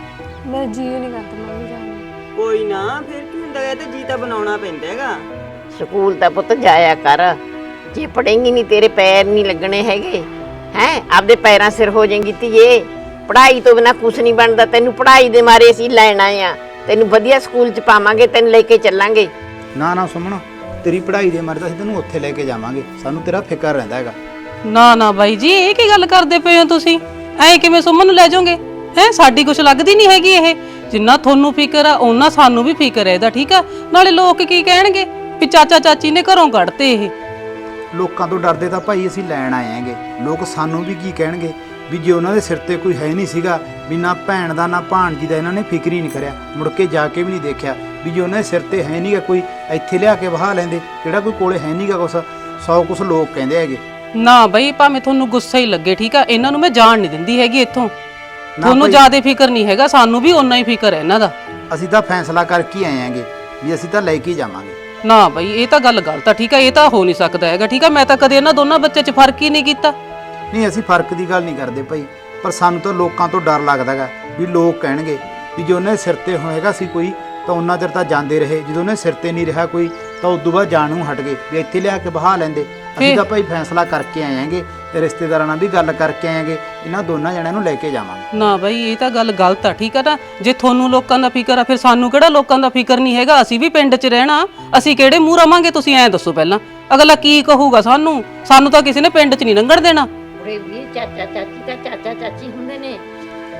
ਮੇਰਾ ਜੀ ਨਹੀਂ ਕਰਦਾ ਮੰਮੀ ਜਾਣ ਨੂੰ ਕੋਈ ਨਾ ਫਿਰ ਕੀ ਹੁੰਦਾ ਹੈ ਤੇ ਜੀ ਤਾਂ ਬਣਾਉਣਾ ਪੈਂਦਾ ਹੈਗਾ। ਸਕੂਲ ਤਾਂ ਪੁੱਤ ਜਾਇਆ ਕਰ। ਜੇ ਪੜੇਂਗੀ ਨਹੀਂ ਤੇਰੇ ਪੈਰ ਨਹੀਂ ਲੱਗਣੇ ਹੈਗੇ। ਹੈ ਆਪਦੇ ਪੈਰਾਂ ਸਿਰ ਹੋ ਜਾਏਗੀ ਧੀਏ। ਪੜ੍ਹਾਈ ਤੋਂ ਬਿਨਾ ਕੁਝ ਨਹੀਂ ਬਣਦਾ। ਤੈਨੂੰ ਪੜ੍ਹਾਈ ਦੇ ਮਾਰੇ ਅਸੀਂ ਲੈਣਾ ਆ। ਤੈਨੂੰ ਵਧੀਆ ਸਕੂਲ ਚ ਪਾਵਾਂਗੇ ਤੈਨੂੰ ਲੈ ਕੇ ਚੱਲਾਂਗੇ। ਨਾ ਨਾ ਸੁਮਣ ਤੇਰੀ ਪੜ੍ਹਾਈ ਦੇ ਮਰਦਾ ਅਸੀਂ ਤੈਨੂੰ ਉੱਥੇ ਲੈ ਕੇ ਜਾਵਾਂਗੇ। ਸਾਨੂੰ ਤੇਰਾ ਫਿਕਰ ਰਹਿੰਦਾ ਹੈਗਾ। ਨਾ ਨਾ ਬਾਈ ਜੀ ਇਹ ਕੀ ਗੱਲ ਕਰਦੇ ਪਏ ਹੋ ਤੁਸੀਂ? ਐ ਕਿਵੇਂ ਸੁਮਨ ਨੂੰ ਲੈ ਜਾਓਗੇ? ਹੈ ਸਾਡੀ ਕੁਛ ਲੱਗਦੀ ਨਹੀਂ ਹੈਗੀ ਇਹ। ਜਿੰਨਾ ਤੁਹਾਨੂੰ ਫਿਕਰ ਆ ਉਹਨਾਂ ਸਾਨੂੰ ਵੀ ਫਿਕਰ ਹੈ ਇਹਦਾ ਠੀਕ ਆ? ਨਾਲੇ ਲੋਕ ਕੀ ਕਹਿਣਗੇ ਵੀ ਚਾਚਾ ਚਾਚੀ ਨੇ ਘਰੋਂ ਕੱਢਤੇ ਇਹ। ਲੋਕਾਂ ਤੋਂ ਡਰਦੇ ਤਾਂ ਭਾਈ ਅਸੀਂ ਲੈਣ ਆਏ ਆਂਗੇ ਲੋਕ ਸਾਨੂੰ ਵੀ ਕੀ ਕਹਿਣਗੇ? ਵੀ ਜੇ ਉਹਨਾਂ ਦੇ ਸਿਰ ਤੇ ਕੋਈ ਹੈ ਨਹੀਂ ਸੀਗਾ ਵੀ ਨਾ ਭੈਣ ਦਾ ਨਾ ਭਾਣਜੀ ਦਾ ਇਹਨਾਂ ਨੇ ਫਿਕਰ ਹੀ ਨਹੀਂ ਕਰਿਆ। ਮੁੜ ਕੇ ਜਾ ਕੇ ਵੀ ਨਹੀਂ ਦੇਖਿਆ ਵੀ ਜੇ ਉਹਨਾਂ ਦੇ ਸਿਰ ਤੇ ਹੈ ਨਹੀਂਗਾ ਕੋਈ ਇੱਥੇ ਲਿਆ ਕੇ ਵਹਾ ਲੈਂਦੇ ਜਿਹੜਾ ਕੋਈ ਕੋਲੇ ਹੈ ਨਹੀਂਗਾ ਕੁਛ? ਸੌ ਕੁਛ ਲੋਕ ਕਹਿੰਦੇ ਹੈਗੇ। ਨਾ ਬਈ ਭਾਵੇਂ ਤੁਹਾਨੂੰ ਗੁੱਸਾ ਹੀ ਲੱਗੇ ਠੀਕ ਆ? ਇਹਨਾਂ ਨੂੰ ਮੈਂ ਜਾਣ ਨਹੀਂ ਦਿੰਦੀ ਹੈਗੀ ਇੱਥੋਂ। ਤੁਹਾਨੂੰ। ਜ਼ਿਆਦਾ ਫਿਕਰ ਨਹੀਂ ਹੈਗਾ ਸਾਨੂੰ ਵੀ ਓਨਾ ਹੀ ਫਿਕਰ ਹੈ ਇਹਨਾਂ ਦਾ। ਅਸੀਂ ਤਾਂ ਫੈਸਲਾ ਕਰਕੇ ਆਏ ਆਂਗੇ ਵੀ ਅਸੀਂ ਤਾਂ ਲੈ ਕੇ ਜਾਵਾਂਗੇ। ਨਾ ਬਈ ਇਹ ਤਾਂ ਗੱਲ ਗਲਤ ਆ ਠੀਕ ਆ? ਇਹ ਤਾਂ ਹੋ ਨਹੀਂ ਸਕਦਾ ਹੈਗਾ ਠੀਕ ਆ? ਮੈਂ ਤਾਂ ਕਦੇ ਇਹਨਾਂ ਦੋਨਾਂ ਬੱਚੇ 'ਚ ਫ਼ਰਕ ਹੀ ਨਹੀਂ ਕੀਤਾ। ਨਹੀਂ ਅਸੀਂ ਫ਼ਰਕ ਦੀ ਗੱਲ ਨਹੀਂ ਕਰਦੇ ਭਾਈ ਪਰ ਸਾਨੂੰ ਤਾਂ ਲੋਕਾਂ ਤੋਂ ਡਰ ਲੱਗਦਾਗਾ ਵੀ ਲੋਕ ਕਹਿਣਗੇ ਵੀ ਜੇ ਉਹਨੇ ਸਿਰ ਤੇ ਹੋਏਗਾ ਸੀ ਕੋਈ ਤਾਂ ਉਹਨਾਂ ਚਿਰ ਤਾਂ ਜਾਂਦੇ ਰਹੇ ਜਦੋਂ ਉਹਨੇ ਸਿਰ ਤੇ ਨਹੀਂ ਰਿਹਾ ਕੋਈ ਤਾਂ ਉਦੋਂ ਬਾਅਦ ਜਾਣ ਨੂੰ ਹਟ ਗਏ ਵੀ ਇੱਥੇ ਲਿਆ ਕੇ ਬਹਾ ਲੈਂਦੇ। ਅਸੀਂ ਤਾਂ ਭਾਈ ਫੈਸਲਾ ਕਰਕੇ ਆਏ ਆਂਗੇ ਤੇ ਰਿਸ਼ਤੇਦਾਰਾਂ ਨਾਲ ਵੀ ਗੱਲ ਕਰਕੇ ਆਏਗੇ ਇਹਨਾਂ ਦੋਨਾਂ ਜਣਿਆਂ ਨੂੰ ਲੈ ਕੇ ਜਾਵਾਂਗੇ। ਨਾ ਬਾਈ ਇਹ ਤਾਂ ਗੱਲ ਗਲਤ ਆ ਠੀਕ ਆ ਨਾ? ਜੇ ਤੁਹਾਨੂੰ ਲੋਕਾਂ ਦਾ ਫਿਕਰ ਆ ਫਿਰ ਸਾਨੂੰ ਕਿਹੜਾ ਲੋਕਾਂ ਦਾ ਫਿਕਰ ਨਹੀਂ ਹੈਗਾ? ਅਸੀਂ ਵੀ ਪਿੰਡ 'ਚ ਰਹਿਣਾ ਅਸੀਂ ਕਿਹੜੇ ਮੂੰਹ ਰਵਾਂਗੇ? ਤੁਸੀਂ ਐਂ ਦੱਸੋ ਪਹਿਲਾਂ। ਅਗਲਾ ਕੀ ਕਹੂਗਾ ਸਾਨੂੰ? ਸਾਨੂੰ ਤਾਂ ਕਿਸੇ ਨੇ ਪਿੰਡ 'ਚ ਨਹੀਂ ਲੰਘਣ ਦੇਣਾ। ਉਰੇ ਵੀ ਚਾਚਾ ਚਾਚੀ ਤਾਂ ਚਾਚਾ ਚਾਚੀ ਹੁੰਦੇ ਨੇ।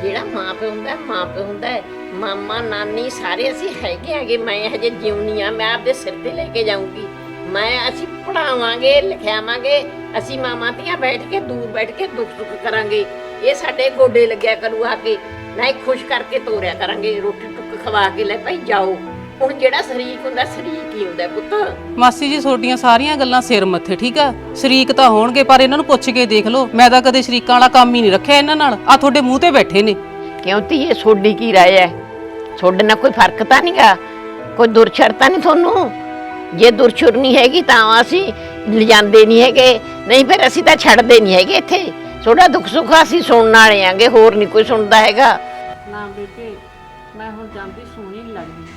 ਜਿਹੜਾ ਮਾਂ ਪਿਓ ਹੁੰਦਾ ਮਾਂ ਪਿਓ ਹੁੰਦਾ ਹੈ। ਮਾਮਾ, ਨਾਨੀ ਸਾਰੇ ਅਸੀਂ ਹੈਗੇ ਹੈਗੇ, ਮੈਂ ਹਜੇ ਜਿਉਣੀ ਆ ਮੈਂ ਆਪਦੇ ਸਿਰ ਤੇ ਲੈ ਕੇ ਜਾਊਂਗੀ। ਮੈਂ, ਅਸੀਂ ਪੜਾਵਾਂਗੇ ਲਿਖਾਵਾਂਗੇ ਅਸੀਂ ਮਾਮਾ ਧੀਆਂ ਬੈਠ ਕੇ, ਦੂਰ ਬੈਠ ਕੇ ਦੁੱਖ ਸੁੱਖ ਕਰਾਂਗੇ। ਇਹ ਸਾਡੇ ਗੋਡੇ ਲੱਗਿਆ ਕਰੂ ਆ ਕੇ। ਨਹੀਂ ਖੁਸ਼ ਕਰਕੇ ਤੋਰਿਆ ਕਰਾਂਗੇ, ਰੋਟੀ ਟੁੱਕ ਖਵਾ ਕੇ ਲੈ ਭਾਈ ਜਾਓ। ਹੁਣ ਜਿਹੜਾ ਸ਼ਰੀਕ ਹੁੰਦਾ ਸ਼ਰੀਕ ਹੀ ਹੁੰਦਾ ਪੁੱਤ। ਮਾਸੀ ਜੀ ਤੁਹਾਡੀਆਂ ਸਾਰੀਆਂ ਗੱਲਾਂ ਸਿਰ ਮੱਥੇ ਠੀਕ ਆ? ਸ਼ਰੀਕ ਤਾਂ ਹੋਣਗੇ ਪਰ ਇਹਨਾਂ ਨੂੰ ਪੁੱਛ ਕੇ ਦੇਖ ਲਓ। ਮੈਂ ਤਾਂ ਕਦੇ ਸ਼ਰੀਕਾਂ ਵਾਲਾ ਕੰਮ ਹੀ ਨਹੀਂ ਰੱਖਿਆ ਇਹਨਾਂ ਨਾਲ। ਆ ਤੁਹਾਡੇ ਮੂੰਹ ਤੇ ਬੈਠੇ ਨੇ। ਕਿਉਂ ਧੀਏ ਸੋਡੀ ਕੀ ਰਾਏ ਹੈ ਤੁਹਾਡੇ ਨਾਲ ਕੋਈ ਫ਼ਰਕ ਤਾਂ ਨਹੀਂਗਾ ਕੋਈ ਦੁਰਛਰ ਤਾਂ ਨਹੀਂ ਤੁਹਾਨੂੰ? ਜੇ ਦੁਰਛੁਰ ਨਹੀਂ ਹੈਗੀ ਤਾਂ ਅਸੀਂ ਲਿਜਾਂਦੇ ਨਹੀਂ ਹੈਗੇ। ਨਹੀਂ ਫਿਰ ਅਸੀਂ ਤਾਂ ਛੱਡਦੇ ਨਹੀਂ ਹੈਗੇ ਇੱਥੇ। ਤੁਹਾਡਾ ਦੁੱਖ ਸੁੱਖ ਅਸੀਂ ਸੁਣਨ ਵਾਲੇ ਆਂਗੇ ਹੋਰ ਨਹੀਂ ਕੋਈ ਸੁਣਦਾ ਹੈਗਾ। ਨਾ ਬੇਬੇ ਮੈਂ ਹੁਣ ਜਾਂਦੀ ਸੋਹਣੀ ਨਹੀਂ ਲੱਗਦੀ।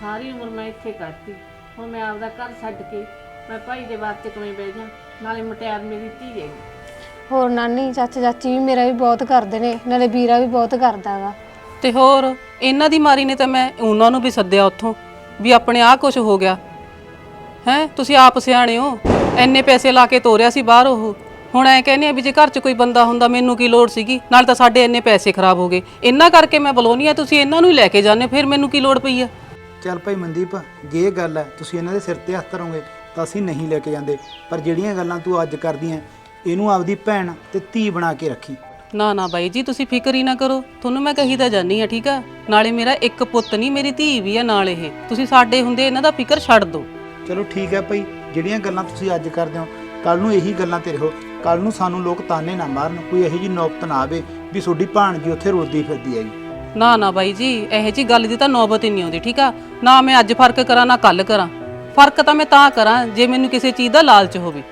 ਸਾਰੀ ਉਮਰ ਮੈਂ ਇੱਥੇ ਕੱਟਤੀ ਹੁਣ ਮੈਂ ਆਪਦਾ ਘਰ ਛੱਡ ਕੇ ਮੈਂ ਭਾਈ ਦੇ ਵਾਸਤੇ ਕਿਵੇਂ ਬਹਿ ਜਾ ਨਾਲੇ ਮਟਿਆਰ ਮੇਰੀ ਧੀ ਹੈਗੀ ਹੋਰ ਨਾਨੀ ਚਾਚਾ ਚਾਚੀ ਵੀ ਮੇਰਾ ਵੀ ਬਹੁਤ ਕਰਦੇ ਨੇ ਨਾਲੇ ਵੀਰਾ ਵੀ ਬਹੁਤ ਕਰਦਾ ਵਾ। ਤੇ ਹੋਰ ਇਹਨਾਂ ਦੀ ਮਾਰੀ ਨੇ ਤਾਂ ਮੈਂ ਉਹਨਾਂ ਨੂੰ ਵੀ ਸੱਦਿਆ ਉੱਥੋਂ ਵੀ ਆਪਣੇ ਆਹ ਕੁਝ ਹੋ ਗਿਆ। ਹੈ ਤੁਸੀਂ ਆਪ ਸਿਆਣੇ ਹੋ। ਐਨੇ ਪੈਸੇ ਲਾ ਕੇ ਤੋਰਿਆ ਸੀ ਬਾਹਰ ਉਹ। ਹੁਣ ਐ ਕਹਿੰਦੇ ਆ ਵੀ ਜੇ ਘਰ 'ਚ ਕੋਈ ਬੰਦਾ ਹੁੰਦਾ ਮੈਨੂੰ ਕੀ ਲੋੜ ਸੀਗੀ? ਨਾਲ ਤਾਂ ਸਾਡੇ ਇੰਨੇ ਪੈਸੇ ਖਰਾਬ ਹੋ ਗਏ। ਇਹਨਾਂ ਕਰਕੇ ਮੈਂ ਬਲੋਨੀ ਆ ਤੁਸੀਂ ਇਹਨਾਂ ਨੂੰ ਹੀ ਲੈ ਕੇ ਜਾਂਦੇ ਫਿਰ ਮੈਨੂੰ ਕੀ ਲੋੜ ਪਈ ਆ? ਚੱਲ ਭਾਈ ਮਨਦੀਪ ਜੇ ਇਹ ਗੱਲ ਹੈ ਤੁਸੀਂ ਇਹਨਾਂ ਦੇ ਸਿਰ ਤੇ ਹੱਥ ਧਰੋਗੇ ਤਾਂ ਅਸੀਂ ਨਹੀਂ ਲੈ ਕੇ ਜਾਂਦੇ। ਪਰ ਜਿਹੜੀਆਂ ਗੱਲਾਂ ਤੂੰ ਅੱਜ ਕਰਦੀ ਐ ਇਹਨੂੰ ਆਪਦੀ ਭੈਣ ਤੇ ਧੀ ਬਣਾ ਕੇ ਰੱਖੀ। ਨਾ ਨਾ ਬਾਈ ਜੀ ਤੁਸੀਂ ਫਿਕਰ ਹੀ ਨਾ ਕਰੋ। ਤੁਹਾਨੂੰ ਮੈਂ ਕਹੀ ਤਾਂ ਜਾਨੀ ਆ ਠੀਕ ਆ? ਨਾਲੇ ਮੇਰਾ ਇੱਕ ਪੁੱਤ ਨਹੀਂ ਮੇਰੀ ਧੀ ਵੀ ਆ ਨਾਲ ਇਹ। ਤੁਸੀਂ ਸਾਡੇ ਹੁੰਦੇ ਇਹਨਾਂ ਦਾ ਫਿਕਰ ਛੱਡ ਦਿਓ। ਚਲੋ ਠੀਕ ਹੈ ਭਾਈ ਜਿਹੜੀਆਂ ਗੱਲਾਂ ਤੁਸੀਂ ਅੱਜ ਕਰਦੇ ਹੋ ਕੱਲ ਨੂੰ ਇਹੀ ਗੱਲਾਂ ਤੇ ਰਹੋ। ਕੱਲ ਨੂੰ ਸਾਨੂੰ ਲੋਕ ਤਾਨੇ ਨਾ ਮਾਰਨ ਕੋਈ ਇਹੋ ਜੀ ਨੌਬਤ ਨਾ ਆਵੇ ਵੀ ਤੁਹਾਡੀ ਭਾਣਜੀ ਉੱਥੇ ਰੋਲਦੀ ਫਿਰਦੀ ਹੈਗੀ। ਨਾ ਨਾ ਬਾਈ ਜੀ ਇਹੋ ਜੀ ਗੱਲ ਦੀ ਤਾਂ ਨੌਬਤ ਹੀ ਨਹੀਂ ਆਉਂਦੀ ਠੀਕ ਆ? ਨਾ ਮੈਂ ਅੱਜ ਫ਼ਰਕ ਕਰਾਂ ਨਾ ਕੱਲ ਕਰਾਂ। ਫ਼ਰਕ ਤਾਂ ਮੈਂ ਤਾਂ ਕਰਾਂ ਜੇ ਮੈਨੂੰ ਕਿਸੇ ਚੀਜ਼ ਦਾ ਲਾਲਚ ਹੋਵੇ।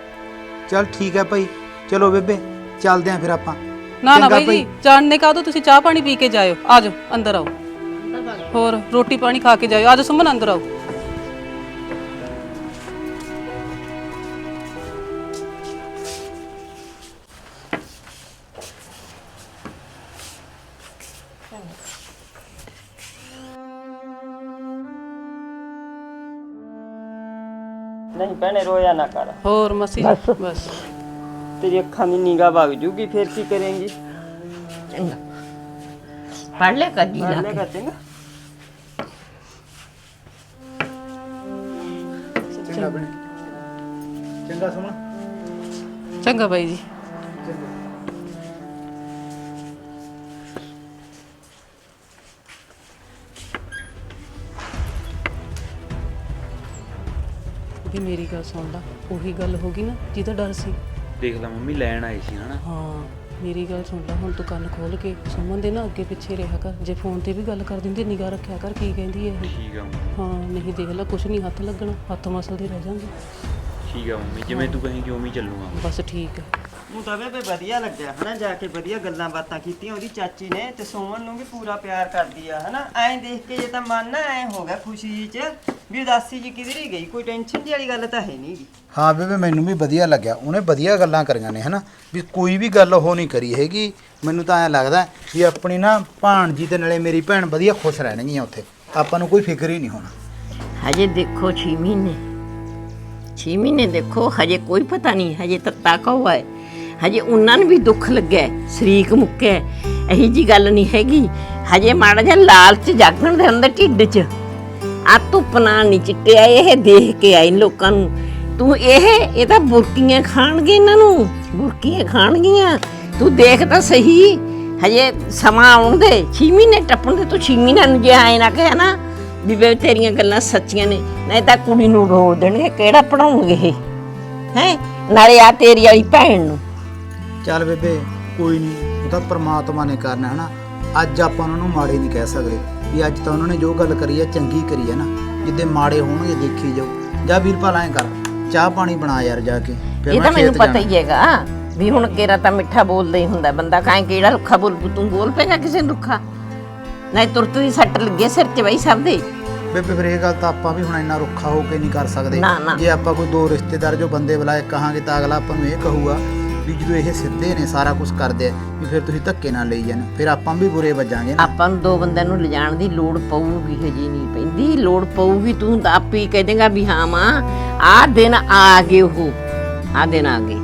ਚੱਲ ਠੀਕ ਹੈ ਭਾਈ। ਚਲੋ ਬੇਬੇ ਚੱਲਦੇ ਆਂ ਫਿਰ ਆਪਾਂ। ਨਾ ਨਾ ਚੰਗਾ ਬਾਈ ਜੀ ਜਾਣਨੇ ਕਾ ਤੁਸੀਂ ਚਾਹ ਪਾਣੀ ਪੀ ਕੇ ਜਾਇਓ। ਆਜੋ ਅੰਦਰ ਆਓ। ਹੋਰ ਰੋਟੀ ਪਾਣੀ ਖਾ ਕੇ ਜਾਇਓ। ਆਜੋ ਸੁਮਨ ਅੰਦਰ ਆਓ। ਨਹੀਂ ਭੈਣੇ ਰੋਇਆ ਨਾ ਕਰ। ਹੋਰ ਮਸੀ ਜੀ ਬਸ। ਤੇਰੀ ਅੱਖਾਂ ਦੀ ਨਿਗਾਹ ਵਗ ਜੂਗੀ ਫਿਰ ਕੀ ਕਰੇਂਗੀ? ਚੰਗਾ। ਪੜ ਲੈ ਮਾਰ ਲਾ ਲੈ ਕੇ। ਚੰਗਾ। ਚੰਗਾ ਬਣੇ। ਚੰਗਾ ਸੁਣ ਚੰਗਾ ਬਾਈ ਜੀ। ਵੀ ਮੇਰੀ ਗੱਲ ਸੁਣ ਲਾ ਉਹੀ ਗੱਲ ਹੋ ਗਈ ਨਾ ਜਿਹਦਾ ਡਰ ਸੀ। ਦੇਖ ਲਾ ਮੰਮੀ ਲੈਣ ਆਈ ਸੀ ਹਨਾ? ਹਾਂ ਮੇਰੀ ਗੱਲ ਸੁਣ ਲੈ ਹੁਣ ਤੂੰ ਕੰਨ ਖੋਲ ਕੇ ਸੁਮਨ ਦੇ ਨਾ ਅੱਗੇ ਪਿੱਛੇ ਰਿਹਾ ਕਰ। ਜੇ ਫੋਨ ਤੇ ਵੀ ਗੱਲ ਕਰ ਦਿੰਦੀ ਨਿਗਾਹ ਰੱਖਿਆ ਕਰ ਕੀ ਕਹਿੰਦੀ ਇਹ। ਠੀਕ ਆ ਮੰਮੀ। ਹਾਂ ਨਹੀਂ ਦੇਖ ਲੈ ਕੁਛ ਨਹੀਂ ਹੱਥ ਲੱਗਣਾ ਹੱਥ ਮਸਲਦੇ ਰਹਿ ਜਾਂਦੇ। ਠੀਕ ਆ ਮੰਮੀ ਜਿਵੇਂ ਤੂੰ ਕਹੇਂਗੀ ਉਵੇਂ ਹੀ ਚੱਲੂਗਾ। ਬਸ ਠੀਕ ਹੈ ਉਹ ਤਾਂ ਬੇਬੇ ਵਧੀਆ ਲੱਗਿਆ ਹਨਾ ਜਾ ਕੇ ਵਧੀਆ ਗੱਲਾਂ ਬਾਤਾਂ ਕੀਤੀਆਂ ਉਹਦੀ ਚਾਚੀ ਨੇ ਤੇ ਸੋਮਨ ਨੂੰ ਵੀ ਪੂਰਾ ਪਿਆਰ ਕਰਦੀ ਆ ਹਨਾ। ਐਂ ਦੇਖ ਕੇ ਜੇ ਤਾਂ ਮਨ ਨਾ ਐਂ ਹੋ ਗਿਆ ਖੁਸ਼ੀ ਚ ਵੀ ਉਦਾਸੀ ਜੀ ਕਿਧਰ ਹੀ ਗਈ ਕੋਈ ਟੈਨਸ਼ਨ ਦੀ ਵਾਲੀ ਗੱਲ ਤਾਂ ਹੈ ਨਹੀਂਗੀ ਹਾਂ ਬੇਬੇ ਮੈਨੂੰ ਵੀ ਵਧੀਆ ਲੱਗਿਆ ਉਹਨੇ ਵਧੀਆ ਗੱਲਾਂ ਕਰੀਆਂ ਨੇ ਹਨਾ ਵੀ ਕੋਈ ਵੀ ਗੱਲ ਉਹ ਨਹੀਂ ਕਰੀ ਹੈਗੀ। ਮੈਨੂੰ ਤਾਂ ਐਂ ਲੱਗਦਾ ਵੀ ਆਪਣੀ ਨਾ ਭਾਣਜੀ ਤੇ ਨਾਲੇ ਮੇਰੀ ਭੈਣ ਵਧੀਆ ਖੁਸ਼ ਰਹਿਣਗੀਆਂ ਉੱਥੇ ਆਪਾਂ ਨੂੰ ਕੋਈ ਫਿਕਰ ਹੀ ਨਹੀਂ ਹੋਣਾ। ਹਜੇ ਦੇਖੋ 6 ਮਹੀਨੇ 6 ਮਹੀਨੇ ਦੇਖੋ ਹਜੇ ਕੋਈ ਪਤਾ ਨਹੀਂ ਹਜੇ ਤੱਤਾ ਕਹੋ ਹੈ ਹਜੇ ਉਹਨਾਂ ਨੂੰ ਵੀ ਦੁੱਖ ਲੱਗਿਆ ਸ਼ਰੀਕ ਮੁੱਕਿਆ ਹੈ। ਇਹੀ ਜੀ ਗੱਲ ਨਹੀਂ ਹੈਗੀ। ਹਜੇ ਮਾੜਾ ਜਿਹਾ ਲਾਲਚ ਜਾਗਣ ਦੇ ਅੰਦਰ ਢਿੱਡ 'ਚ। ਆ ਧੁੱਪ ਨਾਲ ਨਹੀਂ ਚਿੱਟਿਆ, ਇਹ ਦੇਖ ਕੇ ਆਏ ਲੋਕਾਂ ਨੂੰ। ਤੂੰ ਇਹ ਇਹ ਤਾਂ ਬੁਰਕੀਆਂ ਖਾਣਗੇ ਇਹਨਾਂ ਨੂੰ? ਬੁਰਕੀਆਂ ਖਾਣਗੀਆਂ? ਤੂੰ ਦੇਖ ਤਾਂ ਸਹੀ। ਹਜੇ ਸਮਾਂ ਆਉਣ ਦੇ 6 ਮਹੀਨੇ ਟੱਪਣ ਦੇ, ਤੂੰ 6 ਮਹੀਨਿਆਂ ਨੂੰ ਜੇ ਆਏ ਨਾ ਕਹਿਆ ਨਾ ਵੀ ਵੇ ਤੇਰੀਆਂ ਗੱਲਾਂ ਸੱਚੀਆਂ ਨੇ, ਨਹੀਂ ਤਾਂ ਕੁੜੀ ਨੂੰ ਰੋ ਦੇਣਗੇ, ਕਿਹੜਾ ਪੜਾਉਣਗੇ ਇਹ? ਹੈ? ਨਾਲੇ ਆ ਤੇਰੀ ਵਾਲੀ ਭੈਣ ਨੂੰ। ਚੱਲ ਬੇਬੇ ਕੋਈ ਨਹੀਂ ਉਹ ਤਾਂ ਪ੍ਰਮਾਤਮਾ ਨੇ ਕਰਨਾ ਹਨਾ ਅੱਜ ਆਪਾਂ ਉਹਨਾਂ ਨੂੰ ਮਾੜੇ ਨਹੀਂ ਕਹਿ ਸਕਦੇ। ਵੀ ਅੱਜ ਤਾਂ ਉਹਨਾਂ ਨੇ ਜੋ ਗੱਲ ਕਰੀ ਹੈ ਚੰਗੀ ਕਰੀ ਹੈ ਨਾ। ਜਿੱਦੇ ਮਾੜੇ ਹੋਣਗੇ ਦੇਖੀ ਜਾਓ। ਜਾ ਵੀਰਪਾਲ ਐਂ ਕਰ। ਚਾਹ ਪਾਣੀ ਬਣਾ ਯਾਰ ਜਾ ਕੇ। ਇਹ ਤਾਂ ਮੈਨੂੰ ਪਤਾ। ਹੀ ਹੈਗਾ। ਵੀ ਹੁਣ ਕੇਰਾ ਤਾਂ ਮਿੱਠਾ ਬੋਲਦਾ ਹੀ ਹੁੰਦਾ ਬੰਦਾ। ਕਾਹ ਕਿਹੜਾ ਰੁੱਖਾ ਬੋਲ ਤੂੰ ਬੋਲ ਪਏਗਾ ਕਿਸੇ ਨੂੰ ਰੁੱਖਾ। ਨਹੀਂ ਤੁਰਤ ਦੀ ਸੱਟ ਲੱਗੇ ਸਿਰ 'ਚ ਬਈ ਸਭ ਦੇ। ਬੇਬੇ ਫਿਰ ਇਹ ਗੱਲ ਤਾਂ ਆਪਾਂ ਵੀ ਹੁਣ ਇੰਨਾ ਰੁੱਖਾ ਹੋ ਕੇ ਨਹੀਂ ਕਰ ਸਕਦੇ। ਨਾ, ਨਾ। ਜੇ ਆਪਾਂ ਕੋਈ ਦੋ ਰਿਸ਼ਤੇਦਾਰ ਜੋ ਬੰਦੇ ਬੁਲਾਏ ਕਹਾਂਗੇ ਤਾਂ ਅਗਲਾ ਆਪਾਂ ਨੂੰ ਇਹ ਕਹੂਗਾ ਵੀ ਜਦੋਂ ਇਹ ਸਿੱਧੇ ਨੇ ਸਾਰਾ ਕੁਝ ਕਰਦੇ ਆ ਵੀ ਫਿਰ ਤੁਸੀਂ ਧੱਕੇ ਨਾਲ ਲਈ ਹੋ। ਫਿਰ ਆਪਾਂ ਵੀ ਬੁਰੇ ਵੱਜਾਂਗੇ ਨਾ। ਆਪਾਂ ਨੂੰ ਦੋ ਬੰਦਿਆਂ ਨੂੰ ਲਿਜਾਣ ਦੀ ਲੋੜ ਪਊਗੀ ਹਜੇ ਨਹੀਂ ਪੈਂਦੀ। ਲੋੜ ਪਊਗੀ ਤੂੰ ਤਾਂ ਆਪੇ ਹੀ ਕਹਿ ਦੇਂਗਾ ਵੀ ਹਾਂ ਮਾਂ ਆ ਦਿਨ ਆ ਗਏ ਉਹ। ਆ ਦਿਨ ਆ ਗਏ।